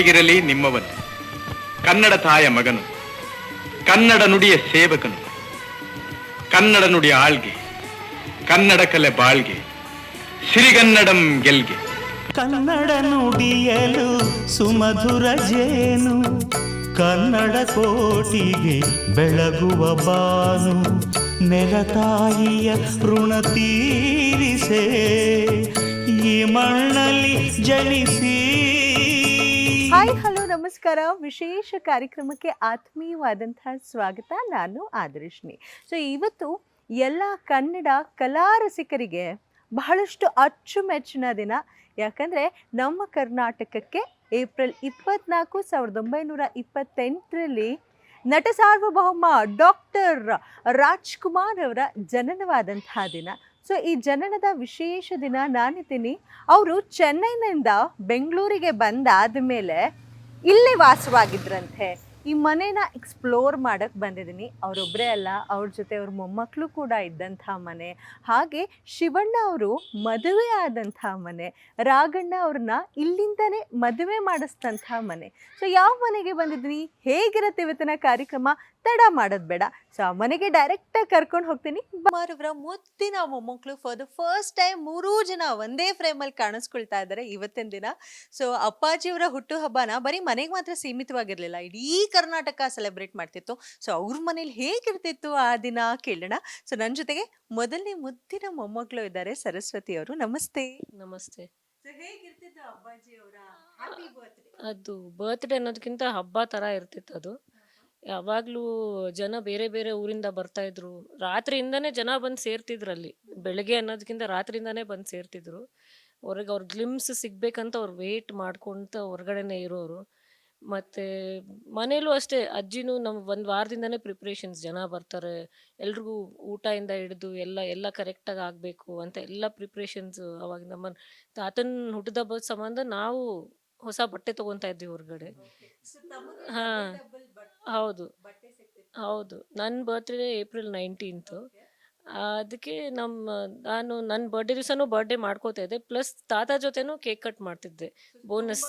ಹೇಗಿರಲಿ ನಿಮ್ಮವನು. ಕನ್ನಡ ತಾಯ ಮಗನು. ಕನ್ನಡ ನುಡಿಯ ಸೇವಕನು. ಕನ್ನಡ ನುಡಿಯ ಆಳ್ಗೆ. ಕನ್ನಡ ಕಲೆ ಬಾಳ್ಗೆ. ಸಿರಿಗನ್ನಡಂ ಗೆಲ್ಗೆ. ಕನ್ನಡ ನುಡಿಯಲು ಸುಮಧುರ ಜೇನು. ಕನ್ನಡ ಕೋಟಿಗೆ ಬೆಳಗುವ ಬಾನು. ನೆಲತಾಯಿಯ ಋಣ ತೀರಿಸೆ. ಈ ಮಣ್ಣಲ್ಲಿ ಜನಿಸಿ ಹಾಯ್, ಹಲೋ, ನಮಸ್ಕಾರ. ವಿಶೇಷ ಕಾರ್ಯಕ್ರಮಕ್ಕೆ ಆತ್ಮೀಯವಾದಂತಹ ಸ್ವಾಗತ. ನಾನು ಆದರ್ಶ್ನಿ. ಸೊ, ಇವತ್ತು ಎಲ್ಲ ಕನ್ನಡ ಕಲಾ ರಸಿಕರಿಗೆ ಬಹಳಷ್ಟು ಅಚ್ಚುಮೆಚ್ಚಿನ ದಿನ. ಯಾಕಂದರೆ ನಮ್ಮ ಕರ್ನಾಟಕಕ್ಕೆ ಏಪ್ರಿಲ್ ಇಪ್ಪತ್ನಾಲ್ಕು ಸಾವಿರದ ಒಂಬೈನೂರ ಇಪ್ಪತ್ತೆಂಟರಲ್ಲಿ ನಟ ಸಾರ್ವಭೌಮ ಡಾಕ್ಟರ್ ರಾಜ್ಕುಮಾರ್ ಅವರ ಜನನವಾದಂತಹ ದಿನ. ಸೊ ಈ ಜನನದ ವಿಶೇಷ ದಿನ ನಾನಿದ್ದೀನಿ ಅವರು ಚೆನ್ನೈನಿಂದ ಬೆಂಗಳೂರಿಗೆ ಬಂದಾದ ಮೇಲೆ ಇಲ್ಲೇ ವಾಸವಾಗಿದ್ರಂತೆ. ಈ ಮನೇನ ಎಕ್ಸ್ಪ್ಲೋರ್ ಮಾಡಕ್ಕೆ ಬಂದಿದ್ದೀನಿ. ಅವರೊಬ್ಬರೇ ಅಲ್ಲ, ಅವ್ರ ಜೊತೆ ಅವ್ರ ಮೊಮ್ಮಕ್ಕಳು ಕೂಡ ಇದ್ದಂಥ ಮನೆ. ಹಾಗೆ ಶಿವಣ್ಣ ಅವರು ಮದುವೆ ಆದಂಥ ಮನೆ. ರಾಘಣ್ಣ ಅವ್ರನ್ನ ಇಲ್ಲಿಂದನೇ ಮದುವೆ ಮಾಡಿಸಿದಂಥ ಮನೆ. ಸೊ ಯಾವ ಮನೆಗೆ ಬಂದಿದ್ದೀನಿ? ಹೇಗಿರುತ್ತೆ ಇವತ್ತಿನ ಕಾರ್ಯಕ್ರಮ? ತಡ ಮಾಡೋದು ಬೇಡ. ಸೊ ಆ ಮನೆಗೆ ಡೈರೆಕ್ಟಾಗಿ ಕರ್ಕೊಂಡು ಹೋಗ್ತೀನಿ. ಅವರ ಮುದ್ದಿನ ಮೊಮ್ಮಕ್ಕಳು ಫಾರ್ ದ ಫಸ್ಟ್ ಟೈಮ್ ಮೂರೂ ಜನ ಒಂದೇ ಫ್ರೇಮಲ್ಲಿ ಕಾಣಿಸ್ಕೊಳ್ತಾ ಇದ್ದಾರೆ ಇವತ್ತಿನ ದಿನ. ಸೊ ಅಪ್ಪಾಜಿಯವರ ಹುಟ್ಟುಹಬ್ಬನ ಬರೀ ಮನೆಗೆ ಮಾತ್ರ ಸೀಮಿತವಾಗಿರಲಿಲ್ಲ. ಇಡೀ ಕರ್ನಾಟಕ ಸೆಲೆಬ್ರೇಟ್ ಮಾಡ್ತಿತ್ತು. ಸೊ ಅವ್ರ ಮನೇಲಿ ಹೇಗಿರ್ತಿತ್ತು ಆ ದಿನ ಕೇಳೋಣ. ಸೊ ನನ್ನ ಜೊತೆಗೆ ಮೊದಲನೇ ಮುದ್ದಿನ ಮೊಮ್ಮಕ್ಕಳು ಇದ್ದಾರೆ ಸರಸ್ವತಿ ಅವರು. ನಮಸ್ತೆ. ನಮಸ್ತೆ. ಹೇಗಿರ್ತಿತ್ತು ಅಪ್ಪಾಜಿ ಅವರ ಹ್ಯಾಪಿ ಬರ್ತ್ಡೇ ಅದು ಬರ್ತ್ಡೇ ಅನ್ನೋದಕ್ಕಿಂತ ಹಬ್ಬ ತರ ಇರ್ತಿತ್ತು ಅದು. ಯಾವಾಗಲೂ ಜನ ಬೇರೆ ಬೇರೆ ಊರಿಂದ ಬರ್ತಾ ಇದ್ರು. ರಾತ್ರಿಯಿಂದನೇ ಜನ ಬಂದು ಸೇರ್ತಿದ್ರು ಅಲ್ಲಿ ಬೆಳಗ್ಗೆ ಅನ್ನೋದಕ್ಕಿಂತ ರಾತ್ರಿಯಿಂದನೇ ಬಂದು ಸೇರ್ತಿದ್ರು. ಹೊರಗೆ ಅವ್ರ ಗ್ಲಿಮ್ಸ್ ಸಿಗ್ಬೇಕಂತ ಅವ್ರು ವೇಟ್ ಮಾಡ್ಕೊಂತ ಹೊರಗಡೆನೆ ಇರೋರು. ಮತ್ತೆ ಮನೇಲೂ ಅಷ್ಟೇ ಅಜ್ಜಿನೂ ನಮ್ಮ ಒಂದ್ ವಾರದಿಂದನೇ ಪ್ರಿಪ್ರೇಷನ್ಸ್ ಜನ ಬರ್ತಾರೆ. ಎಲ್ರಿಗೂ ಊಟದಿಂದ ಹಿಡಿದು ಎಲ್ಲ ಎಲ್ಲ ಕರೆಕ್ಟಾಗಿ ಆಗಬೇಕು ಅಂತ ಎಲ್ಲ ಪ್ರಿಪ್ರೇಷನ್ಸ್ ಅವಾಗ ನಮ್ಮ ತಾತನ ಹುಟ್ಟಿದಬ್ಬದ ಸಂಬಂಧ ನಾವು ಹೊಸ ಬಟ್ಟೆ ತಗೊಂತ ಇದ್ವಿ ಹೊರಗಡೆ. ಹಾ. ಹೌದು. ಹೌದು. ನನ್ನ ಬರ್ತ್ಡೇ ಏಪ್ರಿಲ್ ನೈನ್ಟೀನ್ತು ಅದಕ್ಕೆ ನಮ್ಮ ನಾನು ನನ್ನ ಬರ್ಡೇ ದಿವಸನೂ ಬರ್ಡೇ ಮಾಡ್ಕೋತಾ ಇದ್ದೆ. ಪ್ಲಸ್ ತಾತ ಜೊತೆನೂ ಕೇಕ್ ಕಟ್ ಮಾಡ್ತಿದ್ದೆ. Bonus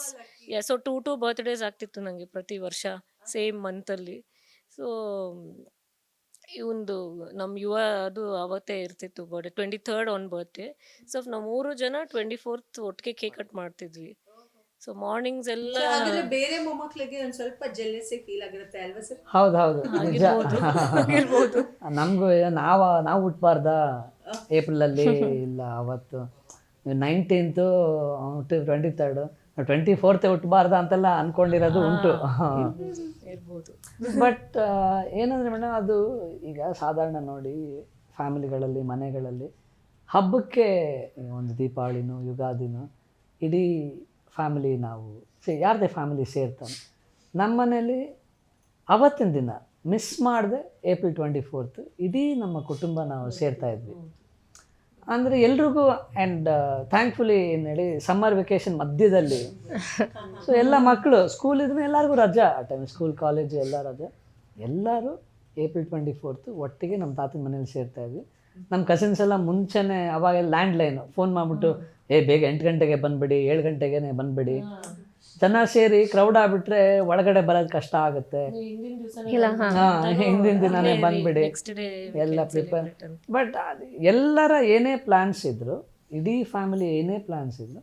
so two two birthdays ಆಗ್ತಿತ್ತು ನನಗೆ ಪ್ರತಿ ವರ್ಷ ಸೇಮ್ ಮಂತಲ್ಲಿ ಸೊ ಇವಂದು ನಮ್ಮ ಯುವ ಅದು ಅವತ್ತೇ ಇರ್ತಿತ್ತು birthday twenty third on birthday so ನಾವು ಮೂರು ಜನ ಟ್ವೆಂಟಿ ಫೋರ್ತ್ ಒಟ್ಟಿಗೆ ಕೇಕ್ ಕಟ್ ಮಾಡ್ತಿದ್ವಿ. ಸೊ ಮಾರ್ನಿಂಗ್ಸ್ ಎಲ್ಲ ಹಾಗಾದ್ರೆ ಬೇರೆ ಮೊಮ್ಮಕ್ಕಳಿಗೆ ಒಂದ್ ಸ್ವಲ್ಪ ಜೆಲ್ಲೆಸಿ ಫೀಲ್ ಆಗಿರುತ್ತೆ ಅಲ್ವಾ ಸರ್ ಹೌದು ಹೌದು ನಿಜ ಆಗಿರ್ಬೋದು. ನಮಗೂ ನಾವು ನಾವು ಹುಟ್ಟಬಾರ್ದ ಏಪ್ರಿಲಲ್ಲಿ ಇಲ್ಲ ಅವತ್ತು. Nineteenth twenty third twenty fourth ಹುಟ್ಟಬಾರ್ದ ಅಂತೆಲ್ಲ ಅನ್ಕೊಂಡಿರೋದು ಉಂಟು. ಇರ್ಬೋದು ಬಟ್ ಏನಂದ್ರೆ ಮೇಡಮ್ ಅದು ಈಗ ಸಾಧಾರಣ ನೋಡಿ ಫ್ಯಾಮಿಲಿಗಳಲ್ಲಿ ಮನೆಗಳಲ್ಲಿ ಹಬ್ಬಕ್ಕೆ ಒಂದು ದೀಪಾವಳಿನೂ ಯುಗಾದಿನೂ ಇಡೀ ಫ್ಯಾಮಿಲಿ ನಾವು ಸೇ, ಯಾರದೇ ಫ್ಯಾಮಿಲಿ ಸೇರ್ತಾನೆ. ನಮ್ಮ ಮನೇಲಿ ಅವತ್ತಿನ ದಿನ ಮಿಸ್ ಮಾಡದೆ ಏಪ್ರಿಲ್ ಟ್ವೆಂಟಿ ಫೋರ್ತ್ ಇಡೀ ನಮ್ಮ ಕುಟುಂಬ ನಾವು ಸೇರ್ತಾ ಇದ್ವಿ. ಅಂದರೆ ಎಲ್ರಿಗೂ ಆ್ಯಂಡ್ ಥ್ಯಾಂಕ್ಫುಲಿ ಏನು ಹೇಳಿ ಸಮ್ಮರ್ ವೆಕೇಷನ್ ಮಧ್ಯದಲ್ಲಿ. ಸೊ ಎಲ್ಲ ಮಕ್ಕಳು ಸ್ಕೂಲ್ ಇದ್ರೆ ಎಲ್ಲರಿಗೂ ರಜಾ. ಆ ಟೈಮ್ ಸ್ಕೂಲ್ ಕಾಲೇಜು ಎಲ್ಲ ರಜಾ. ಎಲ್ಲರೂ ಏಪ್ರಿಲ್ ಟ್ವೆಂಟಿ ಫೋರ್ತು ಒಟ್ಟಿಗೆ ನಮ್ಮ ತಾತನ ಮನೇಲಿ ಸೇರ್ತಾ ಇದ್ವಿ. ನಮ್ಮ ಕಸಿನ್ಸ್ ಎಲ್ಲ ಮುಂಚೆನೆ ಅವಾಗ ಲ್ಯಾಂಡ್ ಲೈನ್ ಫೋನ್ ಮಾಡಿಬಿಟ್ಟು ಏ ಬೇಗ ಎಂಟು ಗಂಟೆಗೆ ಬಂದ್ಬಿಡಿ ಏಳು ಗಂಟೆಗೆ ಬಂದ್ಬಿಡಿ. ಜನ ಸೇರಿ ಕ್ರೌಡ್ ಆಗ್ಬಿಟ್ರೆ ಒಳಗಡೆ ಬರೋದು ಕಷ್ಟ ಆಗುತ್ತೆ. ಹಿಂದಿನ ದಿನಾನೇ ಬಂದ್ಬಿಡಿ. ನೆಕ್ಸ್ಟ್ ಡೇ ಎಲ್ಲ ಪ್ರಿಪೇರ್ ಬಟ್ ಎಲ್ಲರ ಏನೇ ಪ್ಲ್ಯಾನ್ಸ್ ಇದ್ರು ಇಡೀ ಫ್ಯಾಮಿಲಿ ಏನೇ ಪ್ಲ್ಯಾನ್ಸ್ ಇದ್ರು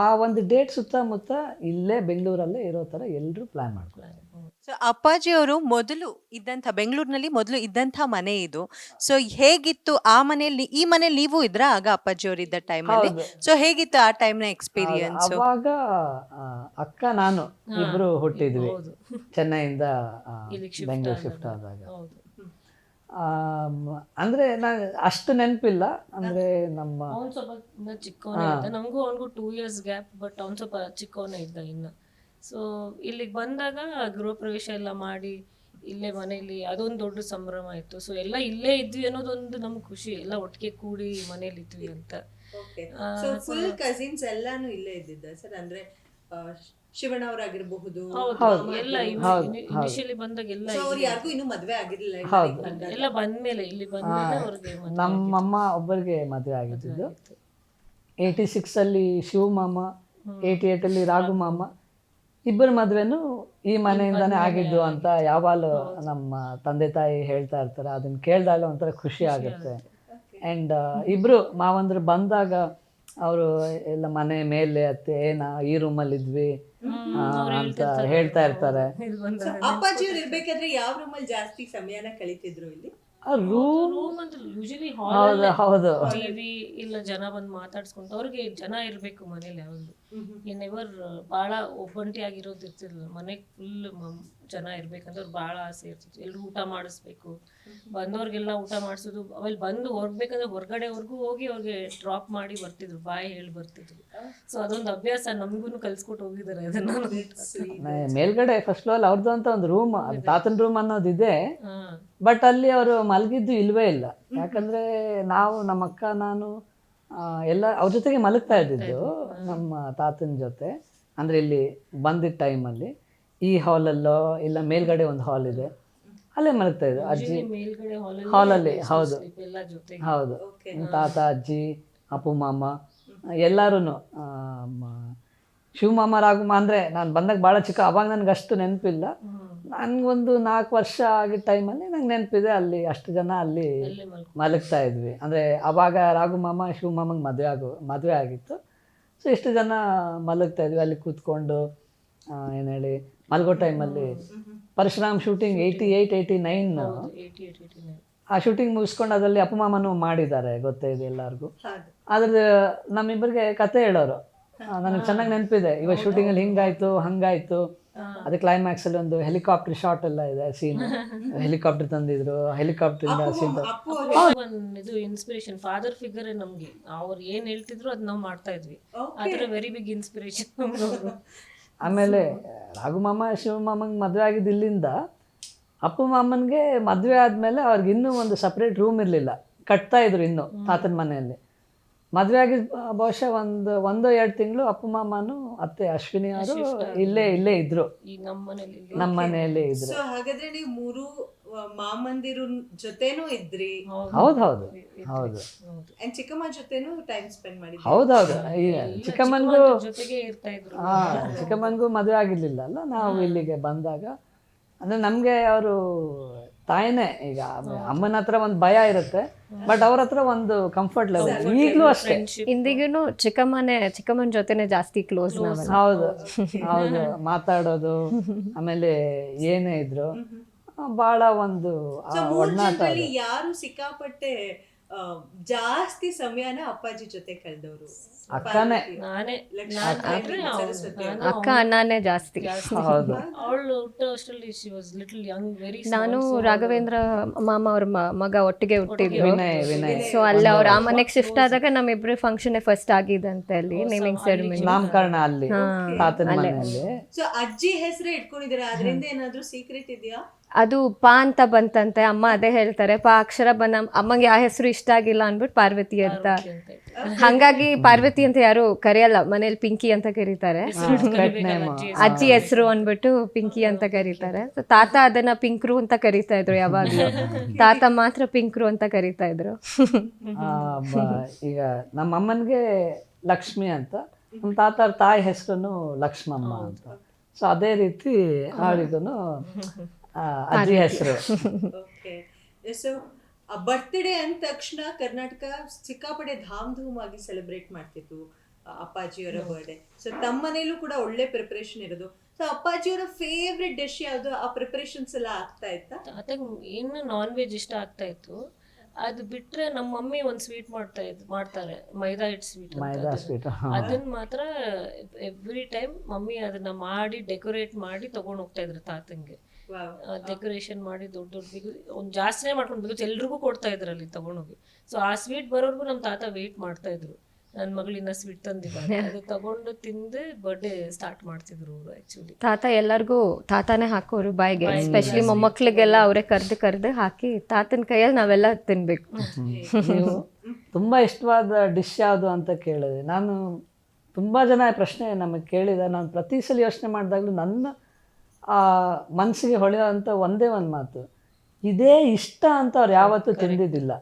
ಆ ಒಂದು ಡೇಟ್ ಸುತ್ತಮುತ್ತ ಇಲ್ಲೇ ಬೆಂಗಳೂರಲ್ಲೇ ಇರೋ ಥರ ಎಲ್ಲರೂ ಪ್ಲ್ಯಾನ್ ಮಾಡ್ತಾರೆ ಸೊ ಅಪ್ಪಾಜಿ ಅವರು ಮೊದಲು ಇದ್ದಂಥ ಬೆಂಗಳೂರಿನಲ್ಲಿ ಮೊದಲು ಇದ್ದಂಥ ಮನೆ ಇದು. ಸೊ ಹೇಗಿತ್ತು ಆ ಮನೆಯಲ್ಲಿ ಈ ಮನೆಯಲ್ಲಿ ನೀವು ಇದ್ರ? ಆಗ ಅಪ್ಪಾಜಿ ಅವರು ಇದ್ದ ಟೈಮಲ್ಲಿ. ಸೊ ಹೇಗಿತ್ತು ಆ ಟೈಮ್ನ ಎಕ್ಸ್ಪೀರಿಯನ್ಸ್ ಅವಾಗ ಅಕ್ಕ ನಾನು ಇಬ್ರು ಹುಟ್ಟಿದ್ವಿ. ಚೆನ್ನೈಯಿಂದ ಬೆಂಗಳೂರು ಶಿಫ್ಟ್ ಆದಾಗ. ಅಂದ್ರೆ ನಾನು ಅಷ್ಟು ನೆನಪಿಲ್ಲ. ಅಂದ್ರೆ ನಮ್ಮ ಅವ್ನು ಸ್ವಲ್ಪ ಚಿಕ್ಕವನೇ ಇದ್ದ. ನಮಗೂ ಅವನಿಗೂ ಟೂ ಇಯರ್ಸ್ ಗ್ಯಾಪ್ ಬಟ್ ಅವ್ನು ಸ್ವಲ್ಪ ಚಿಕ್ಕವನೇ ಇದ್ದ ಇನ್ನು. ಸೊ ಇಲ್ಲಿಗೆ ಬಂದಾಗ ಗೃಹ ಪ್ರವೇಶ ಎಲ್ಲ ಮಾಡಿ ಇಲ್ಲೇ ಮನೇಲಿ ಅದೊಂದು ದೊಡ್ಡ ಸಂಭ್ರಮ ಇತ್ತು. ಸೊ ಎಲ್ಲ ಇಲ್ಲೇ ಇದ್ವಿ ಅನ್ನೋದೊಂದು ನಮ್ಗೆ ಖುಷಿ. ಎಲ್ಲ ಒಟ್ಟಿಗೆ ಕೂಡಿ ಮನೇಲಿ ಇದ್ವಿ ಅಂತ. ಫುಲ್ ಕಸಿನ್ಸ್ ಎಲ್ಲಾನು ಇಲ್ಲೇ ಇದ್ದಿದ್ದ ಸರ್? ಅಂದ್ರೆ ಆ, ಶಿವಣ್ಣ ಅವರಾಗಿರಬಹುದು ಹೌದು. ಎಲ್ಲ ಇನಿಷಿಯಲಿ ಬಂದಾಗ ಎಲ್ಲ ಯಾರಿಗೂ ಇನ್ನು ಮದ್ವೆ ಆಗಿರ್ಲಿಲ್ಲ. ಎಲ್ಲ ಬಂದ್ಮೇಲೆ ಇಲ್ಲಿ ಬಂದ್ಮೇಲೆ ಅವ್ರಿಗೆ ಮದ್ವೆ ನಮ್ಮಮ್ಮ ಒಬ್ಬರಿಗೆ ಮದುವೆ ಆಗಿದ್ದು ಏಯ್ಟಿ ಸಿಕ್ಸಲ್ಲಿ ಶಿವಮಾಮ ಏಯ್ಟಿ ಅಲ್ಲಿ ರಾಘು ಮಾಮ ಇಬ್ಬರ ಮದುವೆನು ಈ ಮನೆಯಿಂದಾನೇ ಆಗಿದ್ದು ಅಂತ ಯಾವಾಗಲೂ ನಮ್ಮ ತಂದೆ ತಾಯಿ ಹೇಳ್ತಾ ಇರ್ತಾರೆ. ಅದನ್ನ ಕೇಳಿದಾಗ ಒಂಥರ ಖುಷಿ ಆಗುತ್ತೆ. ಆ್ಯಂಡ್ ಇಬ್ಬರು ಮಾವಂದ್ರು ಬಂದಾಗ ಅವರು ಎಲ್ಲ ಮನೆ ಮೇಲೆ ಅತ್ತೆ ಏನ ಈ ರೂಮಲ್ಲಿ ಇದ್ವಿ ಅಂತ ಹೇಳ್ತಾ ಇರ್ತಾರೆ. ಇಲ್ಲಿ ಅಪ್ಪಾಜಿ ಅವ್ರು ಇರ್ಬೇಕಾದ್ರೆ ಯಾವ ರೂಮಲ್ಲಿ ಜಾಸ್ತಿ ಸಮಯನ ಕಳೀತಿದ್ರು ಇಲ್ಲಿ? ರೂಮ್ ರೂಮ್ ಅಂದ್ರೆ ಯೂಶಲಿ ಹೌದು ಹೌದು. ಟಿವಿ ಇಲ್ಲ ಜನ ಬಂದು ಮಾತಾಡ್ಸ್ಕೊಂಡು ಅವ್ರಿಗೆ ಜನ ಇರ್ಬೇಕು ಮನೇಲಿ ಯಾವಾಗಲೂ ಈ ನೆವರ್ ಭಾಳ ಒಬ್ಬಂಟಿ ಆಗಿರೋದು ಇರ್ತಿರ್ಲಿಲ್ಲ ಮನೆ ಫುಲ್ ಜನ ಇರ್ಬೇಕಂದ್ರೆ ಅವ್ರು ಭಾಳ ಆಸೆ ಇರ್ತಿತ್ತು. ಎಲ್ಲರೂ ಊಟ ಮಾಡಿಸ್ಬೇಕು. ಬಂದವ್ರಿಗೆಲ್ಲ ಊಟ ಮಾಡಿಸೋದು ಆಮೇಲೆ ಬಂದು ಹೋಗ್ಬೇಕಂದ್ರೆ ಹೊರಗಡೆವರೆಗೂ ಹೋಗಿ ಅವ್ರಿಗೆ ಡ್ರಾಪ್ ಮಾಡಿ ಬರ್ತಿದ್ರು ಬಾಯಿ ಹೇಳಿ ಬರ್ತಿದ್ರು. ಸೊ ಅದೊಂದು ಅಭ್ಯಾಸ ನಮಗೂ ಕಲ್ಸ್ಕೊಟ್ಟು ಹೋಗಿದ್ದಾರೆ ಅದನ್ನ ನೇ- ಮೇಲ್ಗಡೆ ಫಸ್ಟ್ ಫ್ಲೋರ್ ಅವ್ರದ್ದು ಅಂತ ಒಂದು ರೂಮ್ ತಾತನ ರೂಮ್ ಅನ್ನೋದಿದೆ. ಹಾ ಬಟ್ ಅಲ್ಲಿ ಅವರು ಮಲಗಿದ್ದು ಇಲ್ವೇ ಇಲ್ಲ. ಯಾಕಂದ್ರೆ ನಾವು ನಮ್ಮ ಅಕ್ಕ ನಾನು ಎಲ್ಲ ಅವ್ರ ಜೊತೆಗೆ ಮಲಗ್ತಾ ಇದ್ದಿದ್ದು ನಮ್ಮ ತಾತನ ಜೊತೆ. ಅಂದ್ರೆ ಇಲ್ಲಿ ಬಂದಿದ್ದ ಟೈಮಲ್ಲಿ ಈ ಹಾಲಲ್ಲೋ ಇಲ್ಲ ಮೇಲ್ಗಡೆ ಒಂದು ಹಾಲ್ ಇದೆ. ಅಲ್ಲೇ ಮಲಗ್ತಾ ಇದ್ದು. ಅಜ್ಜಿ ಹಾಲಲ್ಲಿ ಹಾಲಲ್ಲಿ ಹೌದು. ಹೌದು. ತಾತ ಅಜ್ಜಿ ಅಪ್ಪು ಮಾಮ ಎಲ್ಲರೂ ಶಿವಮಾಮ ರಾಘು ಅಂದರೆ ನಾನು ಬಂದಾಗ ಭಾಳ ಚಿಕ್ಕ ಅವಾಗ ನನಗೆ ಅಷ್ಟು ನೆನಪಿಲ್ಲ ನನಗೊಂದು ನಾಲ್ಕು ವರ್ಷ ಆಗಿದ್ದ ಟೈಮಲ್ಲಿ ನಂಗೆ ನೆನಪಿದೆ ಅಲ್ಲಿ ಅಷ್ಟು ಜನ ಅಲ್ಲಿ ಮಲಗ್ತಾ ಇದ್ವಿ. ಅಂದರೆ ಅವಾಗ ಶಿವ ಶಿವಮಾಮಂಗೆ ಮದುವೆ ಆಗು ಮದುವೆ ಆಗಿತ್ತು. ಸೊ ಇಷ್ಟು ಜನ ಮಲಗ್ತಾ ಇದ್ವಿ ಅಲ್ಲಿ ಕೂತ್ಕೊಂಡು ಏನು ಹೇಳಿ ಮಲಗೋ ಟೈಮಲ್ಲಿ Parashuram shooting eighty eight eighty nine eighty eight eighty nine ಆ ಶೂಟಿಂಗ್ ಮುಗಿಸ್ಕೊಂಡು ಅದರಲ್ಲಿ ಅಪಮಾಮನು ಮಾಡಿದ್ದಾರೆ ಗೊತ್ತೇ ಇದೆ ಎಲ್ಲರಿಗೂ. ಅದ್ರದ್ದು ನಮ್ಮಿಬ್ಬರಿಗೆ ಕತೆ ಹೇಳೋರು. ನನಗೆ ಚೆನ್ನಾಗಿ ನೆನಪಿದೆ. ಇವಾಗ ಶೂಟಿಂಗಲ್ಲಿ ಹಿಂಗಾಯ್ತು ಹಂಗಾಯ್ತು. ಅದು ಕ್ಲೈಮ್ಯಾಕ್ಸ್ ಅಲ್ಲಿ ಒಂದು ಹೆಲಿಕಾಪ್ಟರ್ ಶಾಟ್ ಎಲ್ಲ ಇದೆ ಸೀನ್ ಹೆಲಿಕಾಪ್ಟರ್ ತಂದಿದ್ರು ಹೆಲಿಕಾಪ್ಟರ್ ಇಂದ ಸೀನ್ ಇದು ಇನ್ಸ್ಪಿರೇಷನ್ ಫಾದರ್ ಫಿಗರ್ ನಮ್ಗೆ. ಅವ್ರು ಏನ್ ಹೇಳ್ತಿದ್ರು ಅದ್ ನಾವು ಮಾಡ್ತಾ ಇದ್ವಿ. ಆತರ ವೆರಿ ಬಿಗ್ ಇನ್ಸ್ಪಿರೇಷನ್ ಆಮೇಲೆ ಶಿವ ಶಿವಮಾಮಂಗೆ ಮದುವೆ ಆಗಿದ್ದು ಇಲ್ಲಿಂದ ಅಪ್ಪು ಮಾಮನ್ಗೆ ಮದುವೆ ಆದ್ಮೇಲೆ ಅವ್ರಿಗೆ ಇನ್ನೂ ಒಂದು ಸಪ್ರೇಟ್ ರೂಮ್ ಇರಲಿಲ್ಲ. ಕಟ್ತಾ ಇದ್ರು ಇನ್ನು ತಾತನ ಮನೆಯಲ್ಲಿ. ಮದುವೆ ಆಗಿದ್ ಬಹುಶಃ ಒಂದು ಒಂದು ಎರಡು ತಿಂಗಳು ಅಪ್ಪ ಮಾಮನು ಅತ್ತೆ ಅಶ್ವಿನಿ ಅವರು ಇಲ್ಲೇ ಇಲ್ಲೇ ಇದ್ರು. ನಮ್ಮ ಮನೇಲಿ ನಮ್ಮ ಮನೆಯಲ್ಲೇ ಇದ್ರು. ಸೊ ಹಾಗಾದ್ರೆ ನೀವು ಮೂರು ಮಾಮಂದಿರು ಜೊತೆನೂ ಇದ್ರಿ? ಹೌದು. ಹೌದು ಹೌದು. ಅಂಡ್ ಚಿಕ್ಕಮ್ಮ ಜೊತೆನೂ ಟೈಮ್ ಸ್ಪೆಂಡ್ ಮಾಡಿದ್ರಿ? ಹೌದೌದು ಚಿಕ್ಕಮ್ಮನಿಗೂ ಜೊತೆಗೆ ಇರ್ತಾ ಇದ್ರು. ಹಾ ಚಿಕ್ಕಮ್ಮನಿಗೂ ಮದುವೆ ಆಗಿರ್ಲಿಲ್ಲ ಅಲ್ಲ? ನಾವು ಇಲ್ಲಿಗೆ ಬಂದಾಗ. ಅಂದ್ರೆ ನಮ್ಗೆ ಅವರು ತಾಯಿನೇ ಈಗ ಅಮ್ಮನ ಹತ್ರ ಒಂದು ಭಯ ಇರುತ್ತೆ ಬಟ್ ಅವ್ರ ಹತ್ರ ಒಂದು ಕಂಫರ್ಟ್ ಲೆವೆಲ್ ಈಗಲೂ ಅಷ್ಟೇ. ಇಂದಿಗೂ ಚಿಕ್ಕಮ್ಮನೆ ಚಿಕ್ಕಮ್ಮನ ಜೊತೆನೆ ಜಾಸ್ತಿ ಕ್ಲೋಸ್ ಹೌದು ಹೌದು. ಮಾತಾಡೋದು ಆಮೇಲೆ ಏನೇ ಇದ್ರು ಬಹಳ ಒಂದು ಯಾರು ಸಿಕ್ಕಾಪಟ್ಟೆ ಜಾಸ್ತಿ ಸಮಯನ ಅಪ್ಪಾಜಿ ಜೊತೆ ಕಳೆದವರು. ಅಕ್ಕನೇ. ನಾನೇ ಸರಸ್ವತಿ ಅಕ್ಕ ಅಣ್ಣನೇ ಜಾಸ್ತಿ. ಹೌದು. ಅವಳು she was little young very ನಾನು ರಾಘವೇಂದ್ರ ಮಾಮ ಅವ್ರ ಮ- ಮಗ ಒಟ್ಟಿಗೆ ಹುಟ್ಟಿದ್ವಿ. ಸೊ ಅಲ್ಲಿ ಅವ್ರ ಆ ಮನೆಗೆ ಶಿಫ್ಟ್ ಆದಾಗ ನಮ್ಮಿಬ್ರು ಫಂಕ್ಷನ್ ಫಸ್ಟ್ ಆಗಿದಂತೆ ಅಲ್ಲಿ ನೇಮಿಂಗ್ ಸೆರೆಮನಿ ನಾಮಕರಣ ಅಲ್ಲಿ. ತಾತನ ಮನೆಯಲ್ಲಿ. ಸೊ ಅಜ್ಜಿ ಹೆಸರು ಇಟ್ಕೊಂಡಿದ್ದೀರಾ? ಅದರಿಂದ ಏನಾದ್ರೂ ಸೀಕ್ರೆಟ್ ಇದೆಯಾ? ಅದು ಪಾ ಅಂತ ಬಂತಂತೆ ಅಮ್ಮ ಅದೇ ಹೇಳ್ತಾರೆ ಪಾ ಅಕ್ಷರ ಬಂದ ಅಮ್ಮಂಗೆ ಆ ಹೆಸರು ಇಷ್ಟ ಆಗಿಲ್ಲ ಅಂದ್ಬಿಟ್ಟು ಪಾರ್ವತಿ ಅಂತ. ಹಂಗಾಗಿ ಪಾರ್ವತಿ ಅಂತ ಯಾರು ಕರೆಯಲ್ಲ ಮನೇಲಿ ಪಿಂಕಿ ಅಂತ ಕರೀತಾರೆ. ಅಜ್ಜಿ ಹೆಸರು. ಅಂದ್ಬಿಟ್ಟು ಪಿಂಕಿ ಅಂತ ಕರೀತಾರೆ. ಸೊ ತಾತ ಅದನ್ನ ಪಿಂಕ್ರು ಅಂತ ಕರೀತಾ ಇದ್ರು ಯಾವಾಗಲೂ. ತಾತ ಮಾತ್ರ ಪಿಂಕ್ರು ಅಂತ ಕರೀತಾ ಇದ್ರು. ಆ, ಈಗ ನಮ್ಮ ಅಮ್ಮನಿಗೆ ಲಕ್ಷ್ಮಿ ಅಂತ ನಮ್ಮ ತಾತ ತಾಯಿ ಹೆಸರು ಲಕ್ಷ್ಮಮ್ಮ ಅಂತ. ಸೊ ಅದೇ ರೀತಿ ಅವಳಿಗೂ ಅಜ್ಜಿ ಹೆಸರು. ಓಕೆ. ಸೊ ಬರ್ತ್ಡೇ ಅಂದ ತಕ್ಷಣ ಕರ್ನಾಟಕ ಸಿಕ್ಕಾಪಟ್ಟೆ ಧಾಮ್ ಧೂಮ್ ಆಗಿ ಸೆಲೆಬ್ರೇಟ್ ಮಾಡ್ತಿತ್ತು ಅಪ್ಪಾಜಿಯವರ ಬರ್ಡೇ ಸೊ ತಮ್ಮ ಮನೇಲೂ ಕೂಡ ಒಳ್ಳೆ ಪ್ರಿಪರೇಷನ್ ಇರೋದು. ಸೊ ಅಪ್ಪಾಜಿಯವರ ಫೇವ್ರೆಟ್ ಡಿಶ್ ಯಾವುದು? ಆ ಪ್ರಿಪರೇಷನ್ಸ್ ಎಲ್ಲ ಆಗ್ತಾ ಇತ್ತಾ? ಇನ್ನು ನಾನ್ ವೆಜ್ ಇಷ್ಟ ಆಗ್ತಾ ಇತ್ತು. ಅದು ಬಿಟ್ರೆ ನಮ್ಮ ಮಮ್ಮಿ ಒಂದ್ ಸ್ವೀಟ್ ಮಾಡ್ತಾ ಇದ್ ಮಾಡ್ತಾರೆ. ಮೈದಾ ಹಿಟ್ ಸ್ವೀಟ್ ಅದನ್ನ. ಮಾತ್ರ ಎವ್ರಿ ಟೈಮ್ ಮಮ್ಮಿ ಅದನ್ನ ಮಾಡಿ ಡೆಕೋರೇಟ್ ಮಾಡಿ ತಗೊಂಡ್ ಹೋಗ್ತಾ ಇದ್ರು ತಾತಂಗೆ. ಡೆಕೋರೇಷನ್ ಮಾಡಿ ದೊಡ್ಡ ದೊಡ್ಡ ಬಿಗ್ ಒಂದು ಜಾಸ್ತಿನೇ ಮಾಡ್ಕೊಂಡು ಬಂದು ಎಲ್ರಿಗೂ ಕೊಡ್ತಾ ಇದ್ರು ಅಲ್ಲಿ ತಗೊಂಡೋಗಿ. ಸೊ ಆ ಸ್ವೀಟ್ ಬರೋರ್ಗು ನಮ್ಮ ತಾತ ವೇಟ್ ಮಾಡ್ತಾ ಇದ್ರು. ನನ್ನ ಮಗಳಿನ ಸ್ವೀಟ್ ತಂದಿದ್ದಾರೆ ಅದು ತಗೊಂಡು ತಿಂದು ಬರ್ಡೇ ಸ್ಟಾರ್ಟ್ ಮಾಡ್ತಿದ್ರು ಅವರು ಆಕ್ಚುಲಿ ತಾತ ಎಲ್ಲರಿಗೂ ತಾತಾನೇ ಹಾಕೋರು ಬಾಯಿಗೆ. ಎಸ್ಪೆಷಲಿ ಮೊಮ್ಮಕ್ಳಿಗೆಲ್ಲ ಅವರೇ ಕರೆದು ಕರೆದು ಹಾಕಿ ತಾತನ ಕೈಯಲ್ಲಿ ನಾವೆಲ್ಲ ತಿನ್ಬೇಕು. ನೀವು ತುಂಬ ಇಷ್ಟವಾದ ಡಿಶ್ ಯಾವುದು ಅಂತ ಕೇಳಿದೆ. ನಾನು ತುಂಬ ಜನ ಪ್ರಶ್ನೆ ನಮಗೆ ಕೇಳಿದ. ನಾನು ಪ್ರತಿ ಸಲ ಯೋಚನೆ ಮಾಡಿದಾಗಲೂ ನನ್ನ ಆ ಮನಸ್ಸಿಗೆ ಹೊಳೆಯುವಂಥ ಒಂದೇ ಒಂದು ಮಾತು. ಇದೇ ಇಷ್ಟ ಅಂತ ಅವ್ರು ಯಾವತ್ತೂ ತಿಂದಿದ್ದಿಲ್ಲ.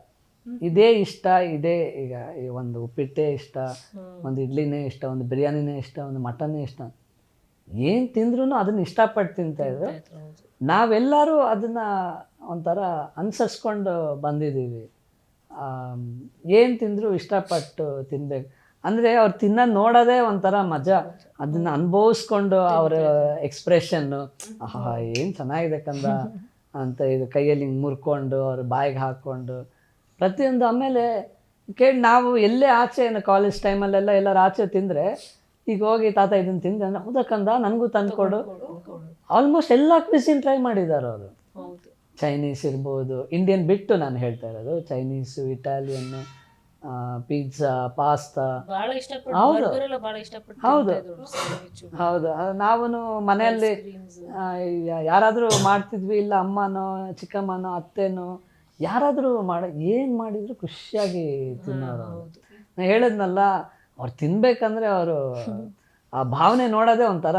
ಇದೇ ಇಷ್ಟ ಇದೇ ಈಗ ಈ ಒಂದು ಉಪ್ಪಿಟ್ಟೇ ಇಷ್ಟ ಒಂದು ಇಡ್ಲಿನೇ ಇಷ್ಟ ಒಂದು ಬಿರಿಯಾನಿನೇ ಇಷ್ಟ ಒಂದು ಮಟನ್ನೇ ಇಷ್ಟ. ಏನು ತಿಂದ್ರೂ ಅದನ್ನ ಇಷ್ಟಪಟ್ಟು ತಿಂತಾ ಇದ್ರು. ನಾವೆಲ್ಲರೂ ಅದನ್ನ ಒಂಥರ ಅನುಸರಿಸ್ಕೊಂಡು ಬಂದಿದ್ದೀವಿ. ಏನು ತಿಂದರೂ ಇಷ್ಟಪಟ್ಟು ತಿನ್ಬೇಕು. ಅಂದರೆ ಅವ್ರು ತಿನ್ನೋದು ನೋಡೋದೇ ಒಂಥರ ಮಜಾ. ಅದನ್ನ ಅನುಭವಿಸ್ಕೊಂಡು ಅವರ ಎಕ್ಸ್ಪ್ರೆಷನ್ನು ಆಹಾ ಏನು ಚೆನ್ನಾಗಿದೆ ಕಂದ? ಅಂತ ಇದು ಕೈಯಲ್ಲಿ ಹಿಂಗೆ ಮುರ್ಕೊಂಡು ಅವ್ರ ಬಾಯಿಗೆ ಹಾಕ್ಕೊಂಡು ಪ್ರತಿಯೊಂದು ಆಮೇಲೆ ಕೇಳಿ ನಾವು ಎಲ್ಲೇ ಆಚೆ ಏನು ಕಾಲೇಜ್ ಟೈಮಲ್ಲೆಲ್ಲ ಎಲ್ಲರೂ ಆಚೆ ತಿಂದರೆ ಈಗ ಹೋಗಿ ತಾತ ಇದನ್ನು ತಿಂದೆ ಹೌದಾ ಕಂದ ನನಗೂ ತಂದ್ಕೊಡು ಆಲ್ಮೋಸ್ಟ್ ಎಲ್ಲ ಕ್ವಿಸಿನ್ ಟ್ರೈ ಮಾಡಿದ್ದಾರೆ ಅವರು. ಚೈನೀಸ್ ಇರ್ಬೋದು. ಇಂಡಿಯನ್ ಬಿಟ್ಟು ನಾನು ಹೇಳ್ತಾ ಇರೋದು ಚೈನೀಸು ಇಟಾಲಿಯನ್ನು ಪಿಜ್ಜಾ ಪಾಸ್ತಾ ಹೌದು. ಹೌದು. ಹೌದು ನಾವು ಮನೆಯಲ್ಲಿ. ಯಾರಾದರೂ ಮಾಡ್ತಿದ್ವಿ ಇಲ್ಲ ಅಮ್ಮನೋ ಚಿಕ್ಕಮ್ಮನೋ ಅತ್ತೆನೋ ಯಾರಾದರೂ ಮಾಡ ಏನು ಮಾಡಿದ್ರು ಖುಷಿಯಾಗಿ ತಿನ್ನೋರು ನಾನು ನಾ ಹೇಳಿದ್ನಲ್ಲ ಅವ್ರು ತಿನ್ಬೇಕಂದ್ರೆ ಅವರು ಆ ಭಾವನೆ ನೋಡೋದೇ ಒಂಥರ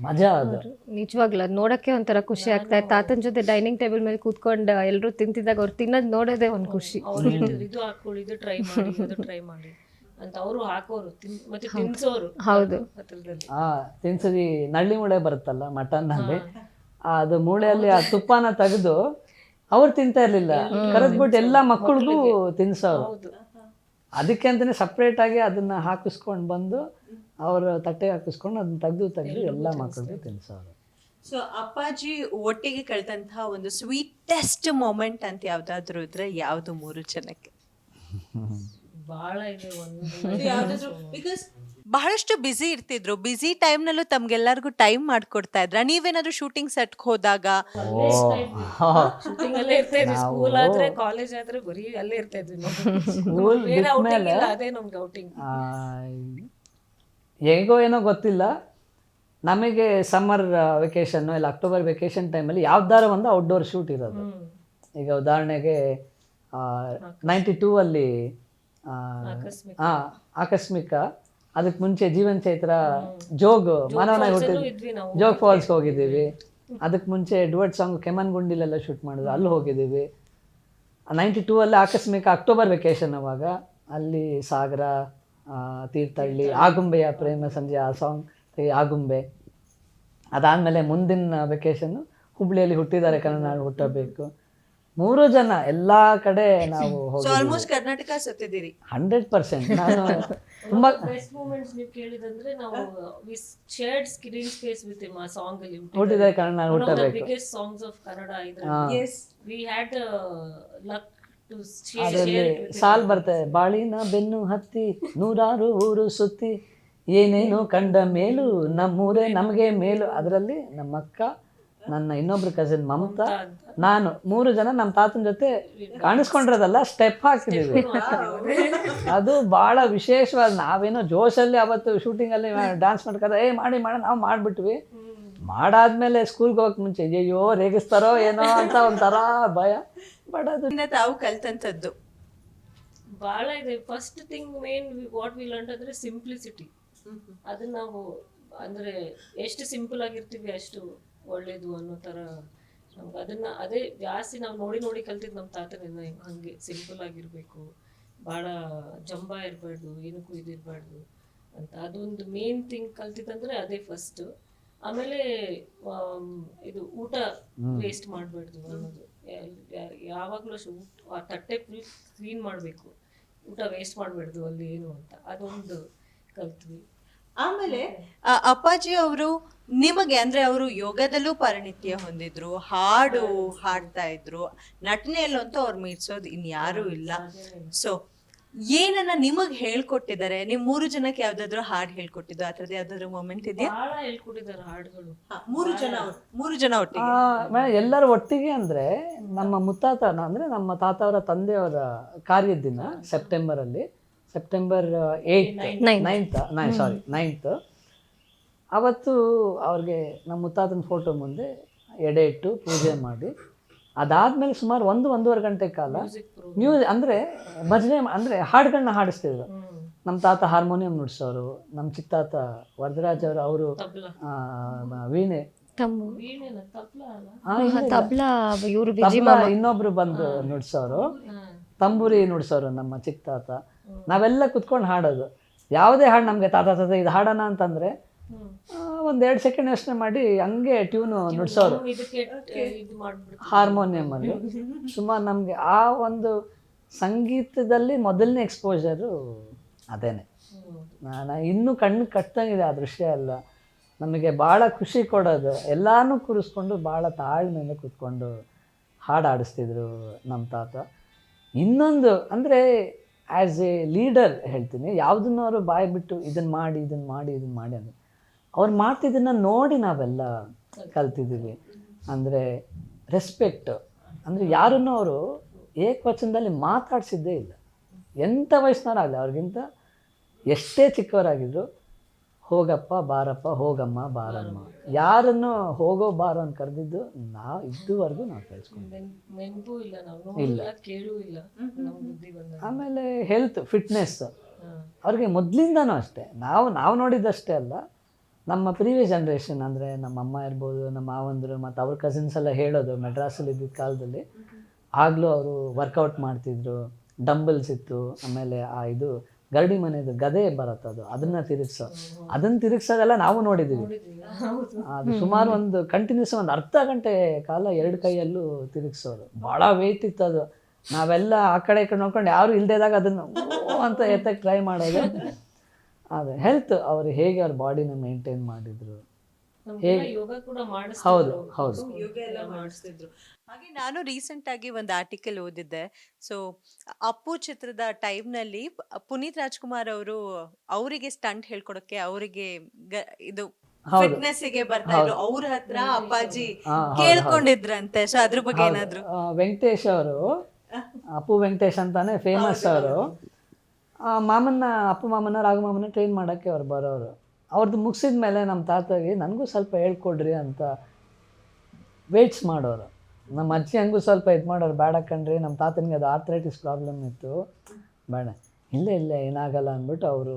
ಮಜಾ ಅದು. ನಿಜವಾಗ್ಲೂ ಅದ್ ನೋಡಕ್ಕೆ ಒಂಥರ ಖುಷಿ ಆಗ್ತಾ ಇತ್ತು. ತಾತನ ಜೊತೆ ಡೈನಿಂಗ್ ಟೇಬಲ್ ಮೇಲೆ ಕೂತ್ಕೊಂಡು ಎಲ್ಲರೂ ತಿಂತಿದ್ದಾಗ ಅವ್ರು ತಿನ್ನೋದು ನೋಡೋದೇ ಒಂದು ಖುಷಿ. ಅವ್ರು ಹೇಳ್ತಿದ್ರು ಇದು ಹಾಕೊಳ್ಳಿ ಇದು ಟ್ರೈ ಮಾಡಿ ಇದು ಟ್ರೈ ಮಾಡಿ. ಅಂತ ಅವರು ಹಾಕೋರು. ತಿನ್- ಮತ್ತೆ ತಿನ್ಸೋರು. ಹೌದು. ಹತ್ರದಲ್ಲಿ. ಆ ತಿನ್ಸದಿ ನಳ್ಳಿ ಮೂಳೆ ಬರುತ್ತಲ್ಲ ಮಟನ್ನಲ್ಲಿ ಅದು ಮೂಳೆಯಲ್ಲಿ ಆ ತುಪ್ಪನ ತೆಗೆದು ಅವ್ರು ತಿಂತಾ ಇರ್ಲಿಲ್ಲ. ಕರೆದ್ಬಿಟ್ಟು ಎಲ್ಲ ಮಕ್ಕಳಿಗೂ ತಿನ್ಸೋರು. ಅದಕ್ಕೆ ಅದಕ್ಕೆ ಸಪ್ರೇಟ್ ಆಗಿ ಅದನ್ನ ಹಾಕಿಸ್ಕೊಂಡು ಬಂದು ಅವ್ರ ತಟ್ಟೆಗೆ ಹಾಕಿಸ್ಕೊಂಡು ಅದನ್ನ ತೆಗೆದು ತೆಗೆದು ಎಲ್ಲ ಮಕ್ಕಳಿಗೆ ತಿನ್ಸೋರು ಸೊ ಅಪ್ಪಾಜಿ ಒಟ್ಟಿಗೆ ಕಳೆದಂತಹ ಒಂದು ಸ್ವೀಟೆಸ್ಟ್ ಮೊಮೆಂಟ್ ಅಂತ ಯಾವ್ದಾದ್ರು ಇದ್ರೆ ಯಾವ್ದು ಮೂರು ಜನಕ್ಕೆ? ಬಹಳ ಇದೆ ಒಂದು. ಬಿಕಾಸ್ ಬಹಳಷ್ಟು ಬ್ಯುಸಿ ಇರ್ತಿದ್ರು. ಬ್ಯುಸಿ ಟೈಮ್ನಲ್ಲೂ ತಮ್ಗೆಲ್ಲರಿಗೂ ಟೈಮ್ ಮಾಡ್ಕೊಡ್ತಾ ಇದ್ರ. ನೀವೇನಾದ್ರೂ ಶೂಟಿಂಗ್ ಸೆಟ್ ಹೋದಾಗ? ಶೂಟಿಂಗ್ ಅಲ್ಲೇ ಇರ್ತಾ ಇದ್ವಿ. ಸ್ಕೂಲ್ ಆದ್ರೆ ಕಾಲೇಜ್ ಆದ್ರೆ ಬರೀ ಅಲ್ಲೇ ಇರ್ತಾ ಇದ್ವಿ ಅದೇ ನಮ್ಗೆ ಔಟಿಂಗ್ ಹೇಗೋ ಏನೋ ಗೊತ್ತಿಲ್ಲ. ನಮಗೆ ಸಮ್ಮರ್ ವೆಕೇಶನ್ ಇಲ್ಲ ಅಕ್ಟೋಬರ್ ವೆಕೇಶನ್ ಟೈಮಲ್ಲಿ ಯಾವ್ದಾರ ಒಂದು ಔಟ್ಡೋರ್ ಶೂಟ್ ಇರೋದು. ಈಗ ಉದಾಹರಣೆಗೆ ನೈಂಟಿ ಟೂ ಅಲ್ಲಿ ಆಕಸ್ಮಿಕ. ಅದಕ್ಕೆ ಮುಂಚೆ ಜೀವನ್ ಚೈತ್ರ ಜೋಗ್ ಮಾನವನ ಜೋಗ್ ಫಾಲ್ಸ್ ಹೋಗಿದ್ದೀವಿ. ಅದಕ್ಕೆ ಮುಂಚೆ ಡುವಟ್ ಸಾಂಗ್ ಕೆಮನ್ ಗುಂಡಿಲೆಲ್ಲ ಶೂಟ್ ಮಾಡಿದ್ರು ಅಲ್ಲಿ ಹೋಗಿದ್ದೀವಿ. ನೈಂಟಿ ಟೂ ಅಲ್ಲಿ ಆಕಸ್ಮಿಕ ಅಕ್ಟೋಬರ್ ವೆಕೇಶನ್ ಅವಾಗ. ಅಲ್ಲಿ ಸಾಗರ ತೀರ್ಥಹಳ್ಳಿ ಆಗುಂಬೆಯ ಪ್ರೇಮ ಸಂಜೆ ಆ ಸಾಂಗ್ ಆಗುಂಬೆ. ಅದಾದಮೇಲೆ ಮುಂದಿನ ವೆಕೇಶನ್ ಹುಬ್ಳಿಯಲ್ಲಿ ಹುಟ್ಟಿದ್ದಾರೆ ಕನ್ನಡ ನಾಡು ಹುಟ್ಟಬೇಕು. ಮೂರು ಜನ ಎಲ್ಲಾ ಕಡೆ ನಾವು ಹೋಗಿ ಆಲ್ಮೋಸ್ಟ್ ಕರ್ನಾಟಕ ಸುತ್ತಿದ್ದೀರಿ. ಹಂಡ್ರೆಡ್ ಪರ್ಸೆಂಟ್ ನಾನು ತುಂಬಾ ಬೆಸ್ಟ್ ಮೂಮೆಂಟ್ಸ್ ನೀವು ಕೇಳಿದಂದ್ರೆ ನಾವು we shared screen space with ಆ ಸಾಂಗ್ ಅಲ್ಲಿ ಹುಟ್ಟಿದ್ದಾರೆ. ಕನ್ನಡ ನಾಡು ಹುಟ್ಟಬೇಕು. ಬಿಗ್ಗೆಸ್ಟ್ ಸಾಂಗ್ಸ್ ಆಫ್ ಕನ್ನಡ ಇದ್ರಲ್ಲಿ. ಇದ್ರಲ್ಲಿ ವಿ ಹ್ಯಾಡ್ ಲಕ್ ಅದರಲ್ಲಿ ಸಾಲ್ ಬರ್ತದೆ. ಬಾಳಿನ ಬೆನ್ನು ಹತ್ತಿ ನೂರಾರು ಊರು ಸುತ್ತಿ ಏನೇನು ಕಂಡ ಮೇಲು ನಮ್ಮೂರೇ ನಮಗೆ ಮೇಲು. ಅದರಲ್ಲಿ ನಮ್ಮ ಅಕ್ಕ ನನ್ನ ಇನ್ನೊಬ್ರು ಕಸಿನ್ ಮಮತಾ ನಾನು ಮೂರು ಜನ ನಮ್ಮ ತಾತನ ಜೊತೆ ಕಾಣಿಸ್ಕೊಂಡಿರೋದಲ್ಲ ಸ್ಟೆಪ್ ಹಾಕಿದ್ದೀವಿ ಅದು ಬಹಳ ವಿಶೇಷವಾದ ನಾವೇನೋ ಜೋಶಲ್ಲಿ ಅವತ್ತು ಶೂಟಿಂಗಲ್ಲಿ ಡ್ಯಾನ್ಸ್ ಮಾಡ್ಕೊಂಡು ಏ ಮಾಡಿ ಮಾಡಿ ನಾವು ಮಾಡಿಬಿಟ್ವಿ. ಮಾಡಾದ್ಮೇಲೆ ಸ್ಕೂಲ್ಗೆ ಹೋಗಕ್ಕೆ ಮುಂಚೆ ಅಯ್ಯೋ ರೇಗಿಸ್ತಾರೋ ಏನೋ ಅಂತ ಒಂಥರ ಭಯ. ಅದು ತಾವು ಕಲ್ತಂತದ್ದು. ಬಹಳ ಇದೆ. First thing main what we learn ಅಂದ್ರೆ ಸಿಂಪ್ಲಿಸಿಟಿ ಅದನ್ನ ನಾವು ಅಂದ್ರೆ ಎಷ್ಟು ಸಿಂಪಲ್ ಆಗಿರ್ತೀವಿ ಅಷ್ಟು ಒಳ್ಳೇದು ಅನ್ನೋ ತರ ನಮ್ಗೆ ಅದನ್ನ ಅದೇ ಜಾಸ್ತಿ ನಾವು ನೋಡಿ ನೋಡಿ ಕಲ್ತಿದ್ ನಮ್ಮ ತಾತನಿಂದ ಹಂಗೆ ಸಿಂಪಲ್ ಆಗಿರ್ಬೇಕು. ಬಹಳ ಜಂಬ ಇರಬಾರ್ದು ಏನಕ್ಕೂ ಇದಿರಬಾರ್ದು ಅಂತ. ಅದೊಂದು ಮೇನ್ ಥಿಂಗ್ ಕಲ್ತಿದ್ದಂದ್ರೆ ಅದೇ ಫಸ್ಟ್ ಆಮೇಲೆ ಇದು ಊಟ ವೇಸ್ಟ್ ಮಾಡಬಾರ್ದು ಅನ್ನೋದು. ಯಾವಾಗ್ಲೂ ಅಷ್ಟೇ ಆ ತಟ್ಟೆ ಫುಲ್ ಕ್ಲೀನ್ ಮಾಡಬೇಕು. ಊಟ ವೇಸ್ಟ್ ಮಾಡಬಾರ್ದು ಅಲ್ಲಿ ಏನು ಅಂತ. ಅದೊಂದು ಕಲ್ತ್ವಿ. ಆಮೇಲೆ ಅಪ್ಪಾಜಿ ಅವರು ನಿಮಗೆ ಅಂದ್ರೆ ಅವರು ಯೋಗದಲ್ಲೂ ಪರಿಣಿತ್ಯ ಹೊಂದಿದ್ರು ಹಾಡು ಹಾಡ್ತಾ ಇದ್ರು. ನಟನೆಯಲ್ಲಂತೂ ಅವ್ರು ಮೀರ್ಸೋದು ಇನ್ಯಾರೂ ಇಲ್ಲ. ಸೊ ಏನನ್ನ ನಿಮಗ್ ಹೇಳ್ಕೊಟ್ಟಿದ್ದಾರೆ? ನಿಮ್ ಮೂರು ಜನಕ್ಕೆ ಯಾವ್ದಾದ್ರು ಹಾಡ್ ಹೇಳ್ಕೊಟ್ಟಿದ್ದು? ಅದ್ರದ್ದು ಯಾವ್ದಾದ್ರು ಮೊಮೆಂಟ್ ಇದೆಯಾ? ಬಹಳ ಹೇಳ್ಕೊಟ್ಟಿದ್ದಾರೆ ಹಾಡುಗಳು ಮೂರು ಜನ ಮೂರು ಜನ ಒಟ್ಟಿಗೆ. ಎಲ್ಲರೂ ಒಟ್ಟಿಗೆ ಅಂದ್ರೆ ನಮ್ಮ ಮುತ್ತಾತ ಅಂದ್ರೆ ನಮ್ಮ ತಾತವರ ತಂದೆಯವರ ಕಾರ್ಯದ ದಿನ ಸೆಪ್ಟೆಂಬರಲ್ಲಿ. September eight ninth nine sorry ninth ಅವತ್ತು ಅವ್ರಿಗೆ ನಮ್ಮ ಮುತ್ತಾತನ ಫೋಟೋ ಮುಂದೆ ಎಡೆ ಇಟ್ಟು ಪೂಜೆ ಮಾಡಿ. ಅದಾದಮೇಲೆ ಸುಮಾರು ಒಂದು ಒಂದೂವರೆ ಗಂಟೆ ಕಾಲ ಮ್ಯೂಸಿಕ್ ಅಂದರೆ ಭಜನೆ ಅಂದರೆ ಹಾಡುಗಳನ್ನ ಹಾಡಿಸ್ತಿದ್ರು. ನಮ್ಮ ತಾತ ಹಾರ್ಮೋನಿಯಂ ನುಡಿಸೋರು ನಮ್ಮ ಚಿತ್ತಾತ ವರದರಾಜ್ ಅವರು ಅವರು ವೀಣೆ. ಇನ್ನೊಬ್ರು ಬಂದು ನುಡ್ಸೋರು. ತಂಬೂರಿ ನುಡ್ಸೋರು ನಮ್ಮ ಚಿಕ್ಕ ತಾತ. ನಾವೆಲ್ಲ ಕುತ್ಕೊಂಡು ಹಾಡೋದು. ಯಾವುದೇ ಹಾಡು ನಮಗೆ ತಾತ ತಾತ ಇದು ಹಾಡೋಣ ಅಂತಂದರೆ ಒಂದು ಎರಡು ಸೆಕೆಂಡ್ ಯೋಚನೆ ಮಾಡಿ ಹಂಗೆ ಟ್ಯೂನು ನುಡ್ಸೋರು. ಹಾರ್ಮೋನಿಯಮಲ್ಲಿ ಸುಮಾರು ನಮಗೆ ಆ ಒಂದು ಸಂಗೀತದಲ್ಲಿ ಮೊದಲನೇ ಎಕ್ಸ್ಪೋಜರು ಅದೇನೆ. ನಾನು ಇನ್ನೂ ಕಣ್ಣು ಕಟ್ಟಂಗಿದೆ ಆ ದೃಶ್ಯ ಎಲ್ಲ. ನಮಗೆ ಭಾಳ ಖುಷಿ ಕೊಡೋದು. ಎಲ್ಲಾನು ಕೂರಿಸ್ಕೊಂಡು ಭಾಳ ತಾಳ್ಮೆಯಿಂದ ಕೂತ್ಕೊಂಡು ಹಾಡು ಆಡಿಸ್ತಿದ್ರು ನಮ್ಮ ತಾತ. ಇನ್ನೊಂದು ಅಂದರೆ ಆ್ಯಸ್ ಎ ಲೀಡರ್ ಹೇಳ್ತೀನಿ. ಯಾವುದನ್ನು ಅವರು ಬಾಯಿ ಬಿಟ್ಟು ಇದನ್ನು ಮಾಡಿ ಇದನ್ನು ಮಾಡಿ ಇದನ್ನು ಮಾಡಿ ಅಂದರೆ ಅವ್ರು ಮಾಡ್ತಿದ್ದನ್ನು ನೋಡಿ ನಾವೆಲ್ಲ ಕಲ್ತಿದ್ದೀವಿ. ಅಂದರೆ ರೆಸ್ಪೆಕ್ಟ್ ಅಂದರೆ ಯಾರನ್ನೂ ಅವರು ಏಕವಚನದಲ್ಲಿ ಮಾತಾಡಿಸಿದ್ದೇ ಇಲ್ಲ. ಎಂಥ ವಯಸ್ಸಿನವರಾಗಲಿ ಅವ್ರಿಗಿಂತ ಎಷ್ಟೇ ಚಿಕ್ಕವರಾಗಿದ್ದರು ಹೋಗಪ್ಪ ಬಾರಪ್ಪ ಹೋಗಮ್ಮ ಬಾರಮ್ಮ. ಯಾರನ್ನು ಹೋಗೋ ಬಾರ ಅಂತ ಕರೆದಿದ್ದು ನಾವು ಇದುವರೆಗೂ ನಾವು ಕೇಳಿಸ್ಕೊಂಡು ನೆನ್- ಇಲ್ಲ ಆಮೇಲೆ ಹೆಲ್ತ್ ಫಿಟ್ನೆಸ್ ಅವ್ರಿಗೆ ಮೊದಲಿಂದನೂ ಅಷ್ಟೇ. ನಾವು ನಾವು ನೋಡಿದ್ದಷ್ಟೇ ಅಲ್ಲ. ನಮ್ಮ ಪ್ರೀವಿಯಸ್ ಜನ್ರೇಷನ್ ಅಂದರೆ ನಮ್ಮ ಅಮ್ಮ ಇರ್ಬೋದು ನಮ್ಮ ಮಾವಂದರು ಮತ್ತು ಅವ್ರ ಕಸಿನ್ಸ್ ಎಲ್ಲ ಹೇಳೋದು ಮೆಡ್ರಾಸಲ್ಲಿ ಇದ್ದಿದ್ದ ಕಾಲದಲ್ಲಿ. ಆಗಲೂ ಅವರು ವರ್ಕೌಟ್ ಮಾಡ್ತಿದ್ರು ಡಂಬಲ್ಸ್ ಇತ್ತು ಆಮೇಲೆ ಆ ಇದು ಗರಡಿ ಮನೆದು ಗದೆ ಬರುತ್ತೆ ಅದು ಅದನ್ನು ತಿರುಗಿಸೋ. ಅದನ್ನು ತಿರುಗಿಸೋದೆಲ್ಲ ನಾವು ನೋಡಿದ್ದೀವಿ ಅದು ಸುಮಾರು ಒಂದು ಕಂಟಿನ್ಯೂಸ್ ಒಂದು ಅರ್ಧ ಗಂಟೆ ಕಾಲ ಎರಡು ಕೈಯಲ್ಲೂ ತಿರುಗಿಸೋರು. ಭಾಳ ವೆಯ್ಟ್ ಇತ್ತು ಅದು. ನಾವೆಲ್ಲ ಆ ಕಡೆ ಈ ಕಡೆ ನೋಡ್ಕೊಂಡು ಯಾರು ಇಲ್ಲದೇದಾಗ ಅದನ್ನು ಅಂತ ಎತ್ತಕ್ಕೆ ಟ್ರೈ ಮಾಡೋದು. ಅದೇ ಹೆಲ್ತ್ ಅವರು ಹೇಗೆ ಅವ್ರ ಬಾಡಿನ ಮೇಂಟೈನ್ ಮಾಡಿದ್ರು. ಹೌದು ಹೌದು. ಯೋಗ ಎಲ್ಲ ಮಾಡಿಸ್ತಿದ್ರು. ಹಾಗೆ ನಾನು ರೀಸೆಂಟ್ ಆಗಿ ಒಂದು ಆರ್ಟಿಕಲ್ ಓದಿದ್ದೆ. ಸೊ ಅಪ್ಪು ಚಿತ್ರದ ಟೈಮ್ನಲ್ಲಿ ಪುನೀತ್ ರಾಜ್ಕುಮಾರ್ ಅವರು ಅವರಿಗೆ ಸ್ಟಂಟ್ ಹೇಳ್ಕೊಡಕ್ಕೆ ಅವರಿಗೆ ಇದು ಹೌದು. ಫಿಟ್ನೆಸ್ಗೆ ಬರ್ತಾ ಇದ್ರು. ಅವ್ರ ಹತ್ರ ಅಪ್ಪಾಜಿ ಕೇಳ್ಕೊಂಡಿದ್ರಂತೆ. ಸೊ ಅದ್ರ ಬಗ್ಗೆ ಏನಾದ್ರು? ವೆಂಕಟೇಶ್ ಅವರು ಅಪ್ಪು ವೆಂಕಟೇಶ್ ಅಂತಾನೆ ಫೇಮಸ್ ಅವರು. ಮಾಮನ್ನ, ಅಪ್ಪ ಮಾಮನ ರಾಘು ಮಾಮನ ಟ್ರೈನ್ ಮಾಡೋಕ್ಕೆ ಅವ್ರು ಬರೋರು. ಅವ್ರದ್ದು ಮುಗಿಸಿದ ಮೇಲೆ ನಮ್ಮ ತಾತಗೆ, ನನಗೂ ಸ್ವಲ್ಪ ಹೇಳ್ಕೊಡ್ರಿ ಅಂತ ವೇಟ್ಸ್ ಮಾಡೋರು. ನಮ್ಮ ಅಜ್ಜಿ ಹಂಗೂ ಸ್ವಲ್ಪ ಇದು ಮಾಡೋರು, ಬೇಡ ಕಣ್ರಿ ನಮ್ಮ ತಾತನಿಗೆ ಅದು ಆರ್ಥ್ರೈಟಿಸ್ ಪ್ರಾಬ್ಲಮ್ ಇತ್ತು. ಬೇಡ, ಇಲ್ಲ ಇಲ್ಲ ಏನಾಗಲ್ಲ ಅಂದ್ಬಿಟ್ಟು ಅವರು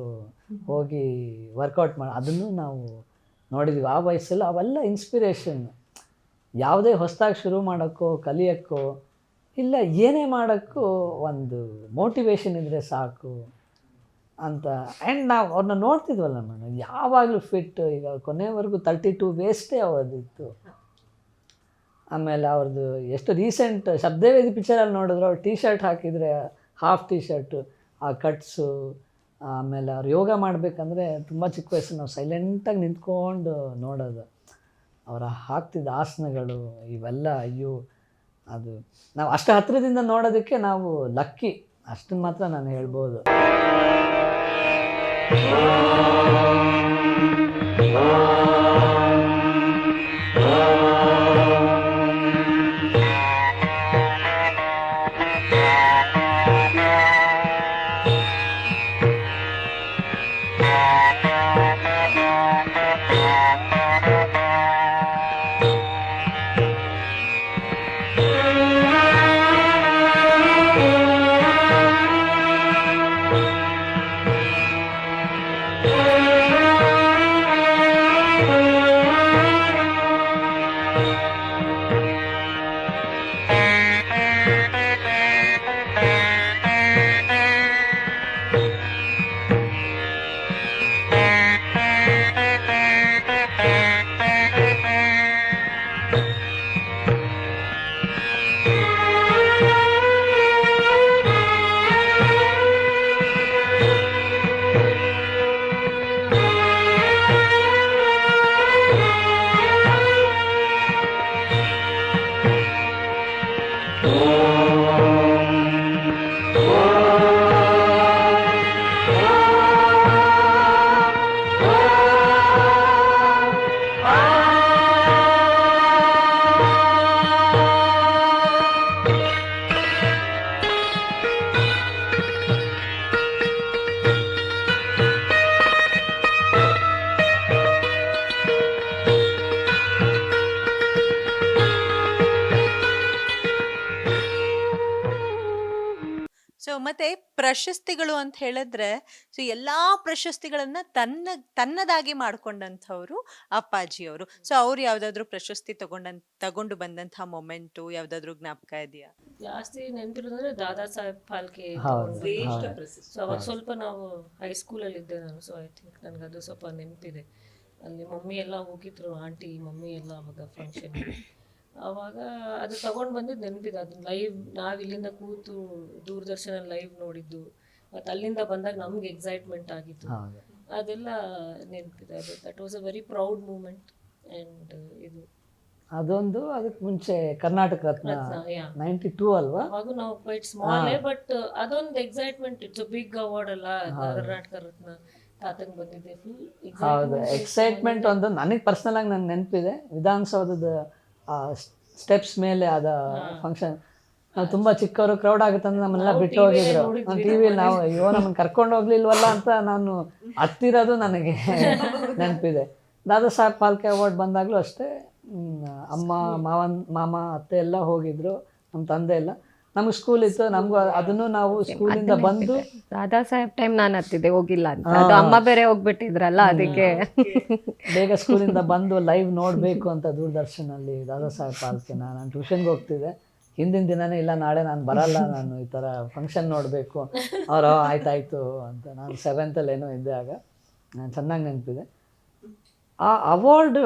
ಹೋಗಿ ವರ್ಕೌಟ್ ಮಾಡಿ, ಅದನ್ನು ನಾವು ನೋಡಿದ್ವಿ. ಆ ವಯಸ್ಸಲ್ಲಿ ಅವೆಲ್ಲ ಇನ್ಸ್ಪಿರೇಷನ್ ಯಾವುದೇ ಹೊಸದಾಗಿ ಶುರು ಮಾಡೋಕ್ಕೋ, ಕಲಿಯೋಕ್ಕೋ, ಇಲ್ಲ ಏನೇ ಮಾಡೋಕ್ಕೂ ಒಂದು ಮೋಟಿವೇಶನ್ ಇದ್ದರೆ ಸಾಕು. ಅಂತ. ಆ್ಯಂಡ್ ನಾವು ಅವ್ರನ್ನ ನೋಡ್ತಿದ್ವಲ್ಲ ಮೇಡಮ್ ಯಾವಾಗಲೂ ಫಿಟ್ ಈಗ ಕೊನೆವರೆಗೂ ತರ್ಟಿ ಟು ವೇಸ್ಟೇ ಅವದಿತ್ತು ಆಮೇಲೆ ಅವ್ರದ್ದು ಎಷ್ಟು ರೀಸೆಂಟ್ ಶಬ್ದವೇದಿ ಪಿಕ್ಚರಲ್ಲಿ ನೋಡಿದ್ರು ಅವ್ರು ಟೀ ಶರ್ಟ್ ಹಾಕಿದರೆ ಹಾಫ್ ಟೀ ಶರ್ಟು ಆ ಕಟ್ಸು ಆಮೇಲೆ ಅವ್ರು ಯೋಗ ಮಾಡಬೇಕಂದ್ರೆ ತುಂಬ ಚಿಕ್ಕ ವಯಸ್ಸು ನಾವು ಸೈಲೆಂಟಾಗಿ ನಿಂತ್ಕೊಂಡು ನೋಡೋದು. ಅವರ ಹಾಕ್ತಿದ್ದ ಆಸನಗಳು ಇವೆಲ್ಲ ಅಯ್ಯೋ ಅದು. ನಾವು ಅಷ್ಟು ಹತ್ತಿರದಿಂದ ನೋಡೋದಕ್ಕೆ ನಾವು ಲಕ್ಕಿ ಅಷ್ಟನ್ನು ಮಾತ್ರ ನಾನು ಹೇಳ್ಬೋದು. Oh. ಅಂತ ಹೇಳಿದ್ರೆ ಸೊ ಎಲ್ಲಾ ಪ್ರಶಸ್ತಿಗಳನ್ನ ತನ್ನ ತನ್ನದಾಗಿ ಮಾಡ್ಕೊಂಡಂಥವ್ರು ಅಪ್ಪಾಜಿಯವರು. ಸೊ ಅವ್ರು ಯಾವ್ದಾದ್ರು ಪ್ರಶಸ್ತಿ ತಗೊಂಡ ತಗೊಂಡು ಬಂದಂತಹ ಮೊಮೆಂಟು ಯಾವ್ದಾದ್ರು ಜ್ಞಾಪಕ ಇದೆಯಾ? ಜಾಸ್ತಿ ನೆನಪಿರೋದಂದ್ರೆ ದಾದಾ ಸಾಹೇಬ್ ಫಾಲ್ಕೆ. ಸೊ ಅವಾಗ ಸ್ವಲ್ಪ ನಾವು ಹೈಸ್ಕೂಲಲ್ಲಿ ಇದ್ದೆ ನಾನು ಸೊ ಐ ಥಿಂಕ್ ನನಗೆ ಅದು ಸ್ವಲ್ಪ ನೆನಪಿದೆ. ಅಲ್ಲಿ ಮಮ್ಮಿ ಎಲ್ಲ ಹೋಗಿದ್ರು ಆಂಟಿ ಮಮ್ಮಿ ಎಲ್ಲ ಅವಾಗ ಫಂಕ್ಷನ್ ಅವಾಗ ಅದು ತಗೊಂಡು ಬಂದಿದ್ದು ನೆನಪಿದೆ. ಅದು ಲೈವ್ ನಾವು ಇಲ್ಲಿಂದ ಕೂತು ದೂರದರ್ಶನ ಲೈವ್ ನೋಡಿದ್ದು. ಮತ್ತು ಅಲ್ಲಿಂದ ಬಂದಾಗ ನಮ್ಗೆ ಎಕ್ಸೈಟ್ಮೆಂಟ್ ಆಗಿತ್ತು. ಅದೆಲ್ಲ ನೆನಪಿದೆ. ಅದು that was a very proud moment and ಇದು. ಅದೊಂದು ಅದಕ್ಕೆ ಮುಂಚೆ ಕರ್ನಾಟಕ ರತ್ನ. ನೈಂಟಿ ಟೂ ಅಲ್ವಾ? ಅವಾಗ ನಾವು ಕ್ವೈಟ್ ಸ್ಮಾಲ್ ಬಟ್ ಅದೊಂದು ಎಕ್ಸೈಟ್ಮೆಂಟ್ ಇತ್ತು. ಬಿಗ್ ಅವಾರ್ಡ್ ಅಲ್ಲ ಕರ್ನಾಟಕ ರತ್ನ ತಾತಂಗ್ ಬಂದಿದೆ ಹೌದು. ಎಕ್ಸೈಟ್ಮೆಂಟ್ ಒಂದು ನನಗೆ ಪರ್ಸನಲ್ ಆಗಿ ನನ್ನ ನೆನಪಿದೆ. ವಿಧಾನಸೌಧದ ಸ್ಟೆಪ್ಸ್ ಮೇಲೆ ಆದ ಫಂಕ್ಷನ್ ತುಂಬಾ ಚಿಕ್ಕವರು ಕ್ರೌಡ್ ಆಗುತ್ತೆ ಅಂತ ನಮ್ಮನ್ನೆಲ್ಲ ಬಿಟ್ಟು ಹೋಗಿದ್ರು. ನಾನು ಟಿ ವಿಲಿ ನಾವು ಅಯ್ಯೋ ನಮ್ಮನ್ನು ಕರ್ಕೊಂಡು ಹೋಗ್ಲಿಲ್ವಲ್ಲ ಅಂತ ನಾನು ಹತ್ತಿರೋದು ನನಗೆ ನೆನಪಿದೆ. ದಾದಾ ಸಾಹೇಬ್ ಫಾಲ್ಕೆ ಅವಾರ್ಡ್ ಬಂದಾಗಲೂ ಅಷ್ಟೇ. ಅಮ್ಮ ಮಾವನ್ ಮಾಮ ಅತ್ತೆ ಎಲ್ಲ ಹೋಗಿದ್ರು. ನಮ್ಮ ತಂದೆ ಎಲ್ಲ. ನಮ್ಗೆ ಸ್ಕೂಲ್ ಇತ್ತು ನಮಗೂ ಅದನ್ನು ನಾವು ಸ್ಕೂಲಿಂದ ಬಂದು ದಾದಾ ಸಾಹೇಬ್ ಟೈಮ್ ನಾನು ಹತ್ತಿದ್ದೆ ಹೋಗಿಲ್ಲ ಅಂತ. ಅದು ಅಮ್ಮ ಬೇರೆ ಹೋಗ್ಬಿಟ್ಟಿದ್ರಲ್ಲ ಅದಕ್ಕೆ. ಬೇಗ ಸ್ಕೂಲಿಂದ ಬಂದು ಲೈವ್ ನೋಡಬೇಕು ಅಂತ ದೂರದರ್ಶನಲ್ಲಿ ದಾದಾ ಸಾಹೇಬ್ ಪಾಲ್ಕೆನ ನಾನು ಟ್ಯೂಷನ್ಗೆ ಹೋಗ್ತಿದ್ದೆ. ಹಿಂದಿನ ದಿನನೇ ಇಲ್ಲ, ನಾಳೆ ನಾನು ಬರಲ್ಲ, ನಾನು ಈ ಥರ ಫಂಕ್ಷನ್ ನೋಡಬೇಕು. ಅವರು ಆಯ್ತಾಯ್ತು, ಅಂತ. ನಾನು ಸೆವೆಂತಲ್ಲಿ ಏನೋ ಇದ್ದೆ ಆಗ. ನಾನು ಚೆನ್ನಾಗಿ ನೆನಪಿದೆ. ಆ ಅವಾರ್ಡ್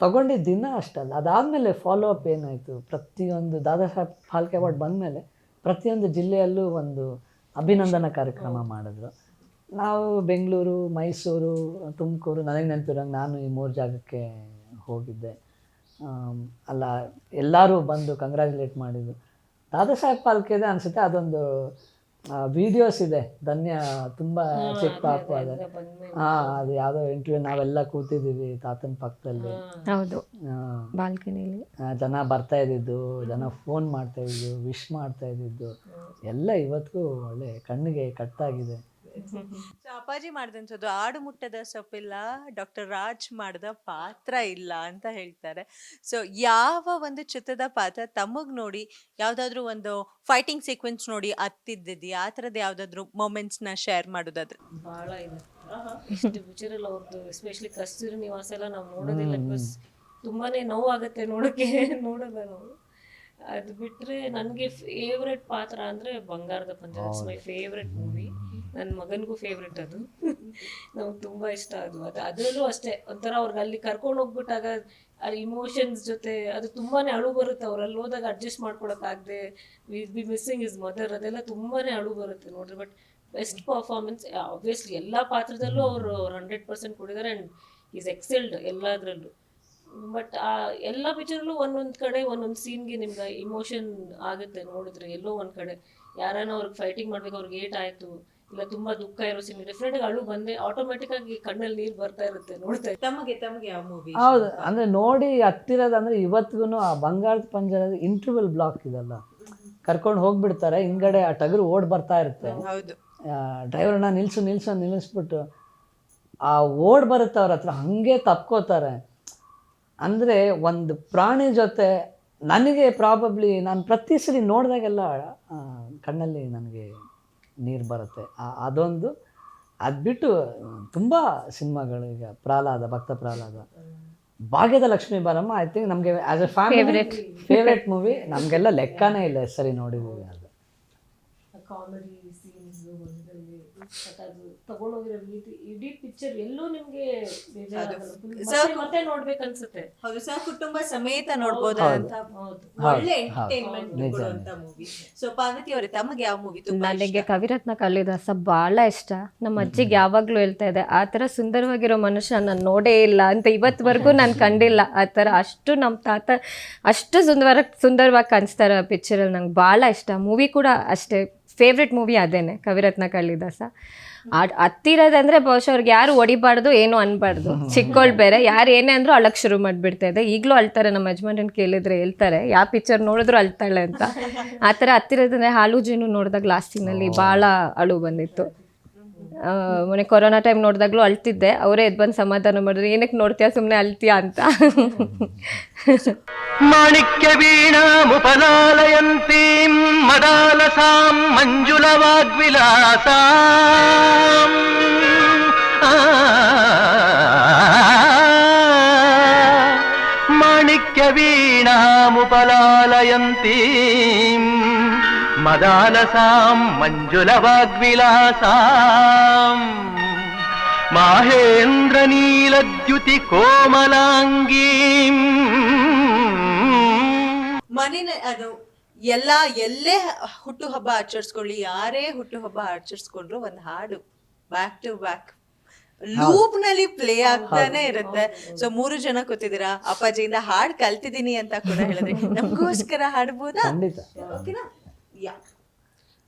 ತಗೊಂಡಿದ್ದ ದಿನ ಅಷ್ಟಲ್ಲ, ಅದಾದಮೇಲೆ ಫಾಲೋ ಅಪ್ ಏನಾಯಿತು? ಪ್ರತಿಯೊಂದು ದಾದಾ ಸಾಹೇಬ್ ಫಾಲ್ಕೆ ಅವಾರ್ಡ್ ಬಂದಮೇಲೆ ಪ್ರತಿಯೊಂದು ಜಿಲ್ಲೆಯಲ್ಲೂ ಒಂದು ಅಭಿನಂದನಾ ಕಾರ್ಯಕ್ರಮ ಮಾಡಿದ್ರು. ನಾವು ಬೆಂಗಳೂರು, ಮೈಸೂರು, ತುಮಕೂರು, ನನಗೆ ನೆನಪಿರೋಂಗೆ ನಾನು ಈ ಮೂರು ಜಾಗಕ್ಕೆ ಹೋಗಿದ್ದೆ. ಅಲ್ಲ ಎಲ್ಲರೂ ಬಂದು ಕಂಗ್ರ್ಯಾಚುಲೇಟ್ ಮಾಡಿದ್ರು. ದಾದಾ ಸಾಹೇಬ್ ಫಾಲ್ಕೆದೆ ಅನಿಸುತ್ತೆ ಅದೊಂದು ವಿಡಿಯೋಸ್ ಇದೆ. ಧನ್ಯ ತುಂಬ ಚಿಕ್ಕ ಪಾಪು ಅದೇ ಹಾಂ ಅದು ಯಾವುದೋ ಇಂಟರ್ವ್ಯೂ ನಾವೆಲ್ಲ ಕೂತಿದ್ದೀವಿ ತಾತನ ಪಕ್ಕದಲ್ಲಿ. ಹೌದು. ಬಾಲ್ಕನಿಲಿ. ಜನ ಬರ್ತಾ ಇದ್ದಿದ್ದು ಜನ ಫೋನ್ ಮಾಡ್ತಾ ಇದ್ದು ವಿಶ್ ಮಾಡ್ತಾ ಇದ್ದಿದ್ದು. ಎಲ್ಲ ಇವತ್ತಿಗೂ ಒಳ್ಳೆ ಕಣ್ಣಿಗೆ ಕಟ್ಟಾಗಿದೆ. ಸೊ ಅಪ್ಪಾಜಿ ಮಾಡಿದಂಥದ್ದು ಆಡು ಮುಟ್ಟದ ಸೊಪ್ಪಿಲ್ಲ ಡಾಕ್ಟರ್ ರಾಜ್ ಮಾಡಿದ ಪಾತ್ರ ಇಲ್ಲ ಅಂತ ಹೇಳ್ತಾರೆ. ಸೊ ಯಾವ ಒಂದು ಚಿತ್ರದ ಪಾತ್ರ ತಮಗ್ ನೋಡಿ ಯಾವ್ದಾದ್ರು ಒಂದು ಫೈಟಿಂಗ್ ಸೀಕ್ವೆನ್ಸ್ ನೋಡಿ ಅತ್ತಿದ್ದಿದ್ಯಾ? ಆ ಥರದ ಯಾವ್ದಾದ್ರು ಮೂಮೆಂಟ್ಸ್ನ ಶೇರ್ ಮಾಡೋದಾದ್ರೆ. ಬಹಳ ಇದೆ. ಇಷ್ಟು ಪಿಕ್ಚರಲ್ಲಿ ಅವ್ರದ್ದು ಎಸ್ಪೆಷಲಿ ಕಸ್ತೂರಿ ನಿವಾಸ ಎಲ್ಲ ನಾವು ನೋಡೋದಿಲ್ಲ ಬಿಕಾಸ್ ತುಂಬಾನೇ ನೋವಾಗತ್ತೆ ನೋಡೋಕೆ ನೋಡೋದ ನಾವು. ಅದು ಬಿಟ್ರೆ ನನಗೆ ಫೇವ್ರೆಟ್ ಪಾತ್ರ ಅಂದ್ರೆ ಬಂಗಾರದ ಇಟ್ಸ್ ಮೈ ಫೇವ್ರೆಟ್ ಮೂವಿ ನನ್ನ ಮಗನಿಗೂ ಫೇವ್ರೆಟ್ ಅದು. ನಮ್ಗೆ ತುಂಬ ಇಷ್ಟ ಅದು. ಅದು ಅದರಲ್ಲೂ ಅಷ್ಟೇ. ಒಂಥರ ಅವ್ರಿಗೆ ಅಲ್ಲಿ ಕರ್ಕೊಂಡು ಹೋಗ್ಬಿಟ್ಟಾಗ ಆ ಇಮೋಷನ್ಸ್ ಜೊತೆ ಅದು ತುಂಬಾನೇ ಅಳು ಬರುತ್ತೆ. ಅವ್ರಲ್ಲಿ ಹೋದಾಗ adjust ಮಾಡ್ಕೊಳಕ್ಕಾಗದೆ we be missing is mother ಅದೆಲ್ಲ ತುಂಬಾನೇ ಅಳು ಬರುತ್ತೆ ನೋಡ್ರಿ. ಬಟ್ ಬೆಸ್ಟ್ ಪರ್ಫಾರ್ಮೆನ್ಸ್ ಆಬ್ವಿಯಸ್ಲಿ ಎಲ್ಲ ಪಾತ್ರದಲ್ಲೂ ಅವರು ಹಂಡ್ರೆಡ್ ಪರ್ಸೆಂಟ್ ಕೊಡಿದ್ದಾರೆ ಆ್ಯಂಡ್ ಈಸ್ ಎಕ್ಸೆಲ್ಡ್ ಎಲ್ಲದರಲ್ಲೂ. ಬಟ್ ಆ ಎಲ್ಲ ಪಿಕ್ಚರ್ಲ್ಲೂ ಒಂದೊಂದು ಕಡೆ ಒಂದೊಂದು ಸೀನ್ಗೆ ನಿಮ್ಗೆ ಇಮೋಷನ್ ಆಗುತ್ತೆ ನೋಡಿದ್ರೆ ಎಲ್ಲೋ ಒಂದು ಕಡೆ. ಯಾರನ್ನ ಅವ್ರಿಗೆ ಫೈಟಿಂಗ್ ಮಾಡ್ಬೇಕು ಅವ್ರಿಗೆ ಏಟ್ ಆಯ್ತು. ಇಲ್ಲ ತುಂಬಾ ದುಃಖ ಇರೋ ಸೀನ್ ಡೆಫಿನೆಟ್ ಅಳು ಬಂದೆ ಆಟೋಮೆಟಿಕ್ ಆಗಿ ಕಣ್ಣಲ್ಲಿ ನೀರು ಬರ್ತಾ ಇರುತ್ತೆ ನೋಡ್ತಾ. ತಮಗೆ ತಮಗೆ ಯಾವ ಮೂವಿ ಹೌದು ಅಂದ್ರೆ ನೋಡಿ ಹತ್ತಿರದಂದ್ರೆ ಇವತ್ತಿಗೂ ಆ ಬಂಗಾರದ ಪಂಜರದ ಇಂಟರ್ವಲ್ ಬ್ಲಾಕ್ ಇದಲ್ಲ. ಕರ್ಕೊಂಡು ಹೋಗ್ಬಿಡ್ತಾರೆ ಹಿಂಗಡೆ ಆ ಟಗರು ಓಡ್ ಬರ್ತಾ ಇರುತ್ತೆ. ಹೌದು. ಡ್ರೈವರ್ನ ನಿಲ್ಸು ನಿಲ್ಸು ನಿಲ್ಲಿಸ್ಬಿಟ್ಟು ಆ ಓಡ್ ಬರುತ್ತೆ ಅವ್ರ ಹತ್ರ ಹಂಗೆ ತಪ್ಕೋತಾರೆ. ಅಂದ್ರೆ ಒಂದು ಪ್ರಾಣಿ ಜೊತೆ ನನಗೆ ಪ್ರಾಬಬ್ಲಿ ನಾನು ಪ್ರತಿ ಸರಿ ನೋಡಿದಾಗೆಲ್ಲ ಕಣ್ಣಲ್ಲಿ ನನಗೆ ನೀರು ಬರುತ್ತೆ. ಆ- ಅದೊಂದು ಅದು ಬಿಟ್ಟು ತುಂಬ ಸಿನಿಮಾಗಳು ಈಗ ಪ್ರಹ್ಲಾದ ಭಕ್ತ ಪ್ರಹ್ಲಾದ. ಭಾಗ್ಯದ ಲಕ್ಷ್ಮೀ ಬಾರಮ್ಮ ಐ ಥಿಂಕ್ ನಮಗೆ as a family favourite movie ನಮಗೆಲ್ಲ ಲೆಕ್ಕನೇ ಇಲ್ಲ ಸರಿ ಸರಿ ನೋಡಿದ್ದೀವಿ ಅದು ತಗೊಂಡೋಗಿರೋ ರೀತಿ ಇಡೀ ಪಿಕ್ಚರ್ ಎಲ್ಲೂ ನಿಮ್ಗೆ ಬೇಜಾರಾಗಲ್ಲ. ಮತ್ತೆ ನೋಡ್ಬೇಕನ್ಸುತ್ತೆ. ಹೌದು ಸಹ ಕುಟುಂಬ ಸಮೇತ ನೋಡ್ಬೋದಂತ ಒಳ್ಳೆ ಎಂಟರ್ಟೈನ್ಮೆಂಟ್ ಕೊಡುವಂತ ಮೂವಿ ಸೊ ಪಾರ್ವತಿ ಅವರೇ ತಮಗೆ ಯಾವ ಮೂವಿ ತುಂಬಾ ನನಗೆ ಕವಿರತ್ನ ಕಾಳಿದಾಸ ಬಹಳ ಇಷ್ಟ. ನಮ್ಮ ಅಜ್ಜಿಗೆ ಯಾವಾಗಲೂ ಹೇಳ್ತಾ ಇದೆ ಆ ತರ ಸುಂದರವಾಗಿರೋ ಮನುಷ್ಯ ನಾನು ನೋಡೇ ಇಲ್ಲ ಅಂತ ಇವತ್ವರೆಗೂ ನಾನು ಕಂಡಿಲ್ಲ. ಆ ತರ ಅಷ್ಟು ನಮ್ಮ ತಾತ ಅಷ್ಟು ಸುಂದರ ಸುಂದರವಾಗಿ ಕಾಣಿಸ್ತಾರೆ ಪಿಕ್ಚರಲ್ಲಿ ನಂಗೆ ಭಾಳ ಇಷ್ಟ. ಮೂವಿ ಕೂಡ ಅಷ್ಟೇ ಫೇವ್ರೆಟ್ ಮೂವಿ ಅದೇನೆ ಕವಿರತ್ನ ಕಾಳಿದಾಸ ಹತ್ತಿರೋದಂದ್ರೆ ಬಹುಶಃ ಅವ್ರಿಗೆ ಯಾರು ಹೊಡಿಬಾರ್ದು ಏನು ಅನ್ಬಾರ್ದು. ಚಿಕ್ಕೋಳ್ ಬೇರೆ ಯಾರು ಏನೇ ಅಂದ್ರೂ ಅಳಕ್ ಶುರು ಮಾಡ್ಬಿಡ್ತಾ ಇದೆ. ಈಗಲೂ ಅಳ್ತಾರೆ ನಮ್ಮ ಯಜಮಾನ್ರನ್ನ ಕೇಳಿದ್ರೆ ಹೇಳ್ತಾರೆ ಯಾವ ಪಿಕ್ಚರ್ ನೋಡಿದ್ರು ಅಳ್ತಾಳೆ ಅಂತ. ಆ ಥರ ಹತ್ತಿರದಂದ್ರೆ ಹಾಲು ಜೇನು ನೋಡಿದಾಗ ಲಾಸ್ಟಿನಲ್ಲಿ ಭಾಳ ಅಳು ಬಂದಿತ್ತು. ಮೊನ್ನೆ ಕೊರೋನಾ ಟೈಮ್ ನೋಡಿದಾಗ್ಲೂ ಅಳ್ತಿದ್ದೆ. ಅವರೇ ಎದ್ದು ಬಂದು ಸಮಾಧಾನ ಮಾಡಿದ್ರು. ಏನಕ್ಕೆ ನೋಡ್ತೀಯಾ ಸುಮ್ಮನೆ ಅಳ್ತೀಯ ಅಂತ. ಮಾಣಿಕ್ಯ ವೀಣಾಮುಪಲಾಲಯಂತೀಂ ಮದಾಲಸಾಂ ಮಂಜುಳವಾಗ್ವಿಲಾಸಾಂ ಆ, ಮಾಣಿಕ್ಯ ವೀಣಾಮುಪಲಾಲಯಂತೀಂ ಮದಾಲಸಾಂ ಮಂಜುಳವಾಗ್ವಿಲಾಸಾಂ ಮಾಹೇಂದ್ರ ನೀಲದ್ಯುತಿ ಕೋಮಲಾಂಗೀ. ಮನೇನ ಅದು ಎಲ್ಲ ಎಲ್ಲೇ ಹುಟ್ಟುಹಬ್ಬ ಆಚರಿಸ್ಕೊಳ್ಳಿ ಯಾರೇ ಹುಟ್ಟುಹಬ್ಬ ಆಚರಿಸ್ಕೊಂಡ್ರು ಒಂದು ಹಾಡು ಬ್ಯಾಕ್ ಟು ಬ್ಯಾಕ್ ಲೂಪ್ನಲ್ಲಿ ಪ್ಲೇ ಆಗ್ತಾನೆ ಇರುತ್ತೆ. ಸೊ ಮೂರು ಜನ ಕೂತಿದ್ದೀರಾ? ಅಪ್ಪಾಜಿಯಿಂದ ಹಾಡ್ ಕಲ್ತಿದೀನಿ ಅಂತ ಕೂಡ ಹೇಳಿದ್ರೆ. ನಮಗೋಸ್ಕರ ಹಾಡ್ಬೋದಾ? ಖಂಡಿತ. ಓಕೆನಾ? ಯಾ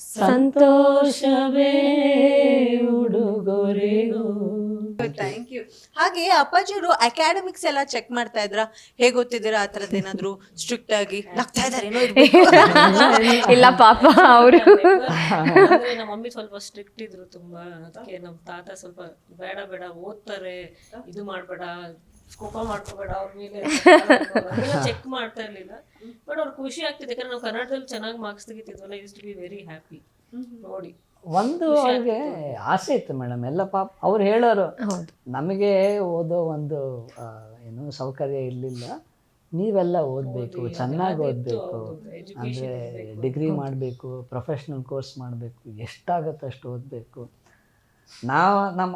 ಸಂತೋಷವೇ ಉಡುಗೊರೆಯೋ ಥ್ಯಾಂಕ್ ಯು ಹಾಗೆ ಅಪ್ಪಾಜಿಯವರು ಅಕಾಡೆಮಿಕ್ಸ್ ಎಲ್ಲ ಚೆಕ್ ಮಾಡ್ತಾ ಇದ್ರ? ಹೇಗ್ ಗೊತ್ತಿದ್ದೀರಾ ಆ ಥರದ್ದು ಏನಾದ್ರು ಸ್ಟ್ರಿಕ್ಟ್ ಆಗಿ ನಗ್ತಾ ಇದಾರೇನೋ ಇಲ್ಲ ಪಾಪ ಅವರು. ನಮ್ಮ ಮಮ್ಮಿ ಸ್ವಲ್ಪ ಸ್ಟ್ರಿಕ್ಟ್ ಇದ್ರು ತುಂಬಾ. ಅದಕ್ಕೆ ನಮ್ಮ ತಾತ ಸ್ವಲ್ಪ ಬೇಡ ಬೇಡ ಓದ್ತಾರೆ. ಇದು ಮಾಡ್ಬೇಡ. ಕೋಪ ಮಾಡ್ಕೋಬೇಡ ಅವ್ರ ಮೇಲೆ ಚೆಕ್ ಮಾಡ್ತಾ ಇರ್ಲಿಲ್ಲ. ಬಟ್ ಅವ್ರ ಖುಷಿ ಆಗ್ತಿದೆ ಯಾಕಂದ್ರೆ ನಾವು ಕನ್ನಡದಲ್ಲಿ ಚೆನ್ನಾಗಿ marks ತೆಗಿತಿದ್ವಲ್ಲ used to be very happy ನೋಡಿ. ಒಂದು ಅವ್ರಿಗೆ ಆಸೆ ಇತ್ತು ಮೇಡಮ್ ಎಲ್ಲ ಪಾಪ ಅವ್ರು ಹೇಳೋರು ನಮಗೆ ಓದೋ ಒಂದು ಏನು ಸೌಕರ್ಯ ಇರಲಿಲ್ಲ ನೀವೆಲ್ಲ ಓದಬೇಕು ಚೆನ್ನಾಗಿ ಓದಬೇಕು ಅಂದರೆ ಡಿಗ್ರಿ ಮಾಡಬೇಕು ಪ್ರೊಫೆಷ್ನಲ್ ಕೋರ್ಸ್ ಮಾಡಬೇಕು ಎಷ್ಟಾಗತ್ತೆ ಅಷ್ಟು ಓದಬೇಕು. ನಾವು ನಮ್ಮ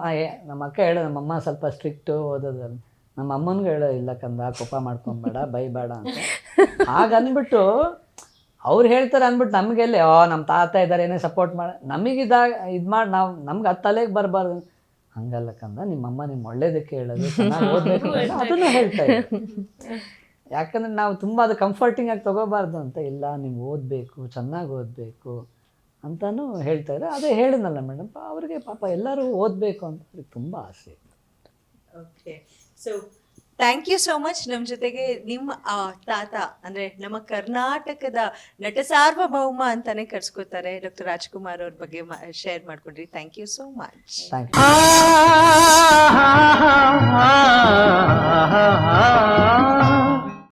ನಮ್ಮ ಅಕ್ಕ ಹೇಳೋ ನಮ್ಮಮ್ಮ ಸ್ವಲ್ಪ ಸ್ಟ್ರಿಕ್ಟು ಓದೋದಲ್ಲಿ ನಮ್ಮ ಅಮ್ಮನಿಗೂ ಹೇಳೋ ಇಲ್ಲ ಕಂದ ಕೋಪ ಮಾಡ್ಕೊಂಬೇಡ ಬೈಬೇಡ ಅಂತ. ಹಾಗನ್ಬಿಟ್ಟು ಅವ್ರು ಹೇಳ್ತಾರೆ ಅಂದ್ಬಿಟ್ಟು ನಮಗೆಲ್ಲಿ ಓ ನಮ್ಮ ತಾತ ಇದ್ದಾರೆ ಏನೇ ಸಪೋರ್ಟ್ ಮಾಡಿ. ನಮಗಿದಾಗ ಇದು ಮಾಡಿ ನಾವು ನಮ್ಗೆ ಅದು ತಲೆಗೆ ಬರಬಾರ್ದು. ಹಂಗಲ್ಲ ಕಂದ ನಿಮ್ಮಮ್ಮ ನಿಮ್ಮ ಒಳ್ಳೇದಕ್ಕೆ ಹೇಳೋದು ಚೆನ್ನಾಗಿ ಓದಬೇಕು ಅದನ್ನು ಹೇಳ್ತಾ ಯಾಕಂದ್ರೆ ನಾವು ತುಂಬ ಅದು ಕಂಫರ್ಟಿಂಗ್ ಆಗಿ ತಗೋಬಾರ್ದು ಅಂತ ಇಲ್ಲ ನೀವು ಓದಬೇಕು ಚೆನ್ನಾಗಿ ಓದಬೇಕು ಹೇಳ್ತಾ ಹೇಳ್ತಾರೆ ಅದೇ ಹೇಳಿದ್ನಲ್ಲ ಮೇಡಮ್ ಅವ್ರಿಗೆ ಪಾಪ ಎಲ್ಲರೂ ಓದಬೇಕು ಅಂತ ಅವ್ರಿಗೆ ತುಂಬ ಆಸೆ. ಇತ್ತು okay so thank you so much ನಮ್ಮ ಜೊತೆಗೆ ನಿಮ್ಮ ಆ, ತಾತ ಅಂದ್ರೆ ನಮ್ಮ ಕರ್ನಾಟಕದ ನಟ ಸಾರ್ವಭೌಮ ಅಂತಾನೆ ಕರ್ಸ್ಕೊತಾರೆ ಡಾಕ್ಟರ್ ರಾಜ್ಕುಮಾರ್ ಅವ್ರ ಬಗ್ಗೆ ಶೇರ್ ಮಾಡ್ಕೊಂಡ್ರಿ. Thank you so much thank you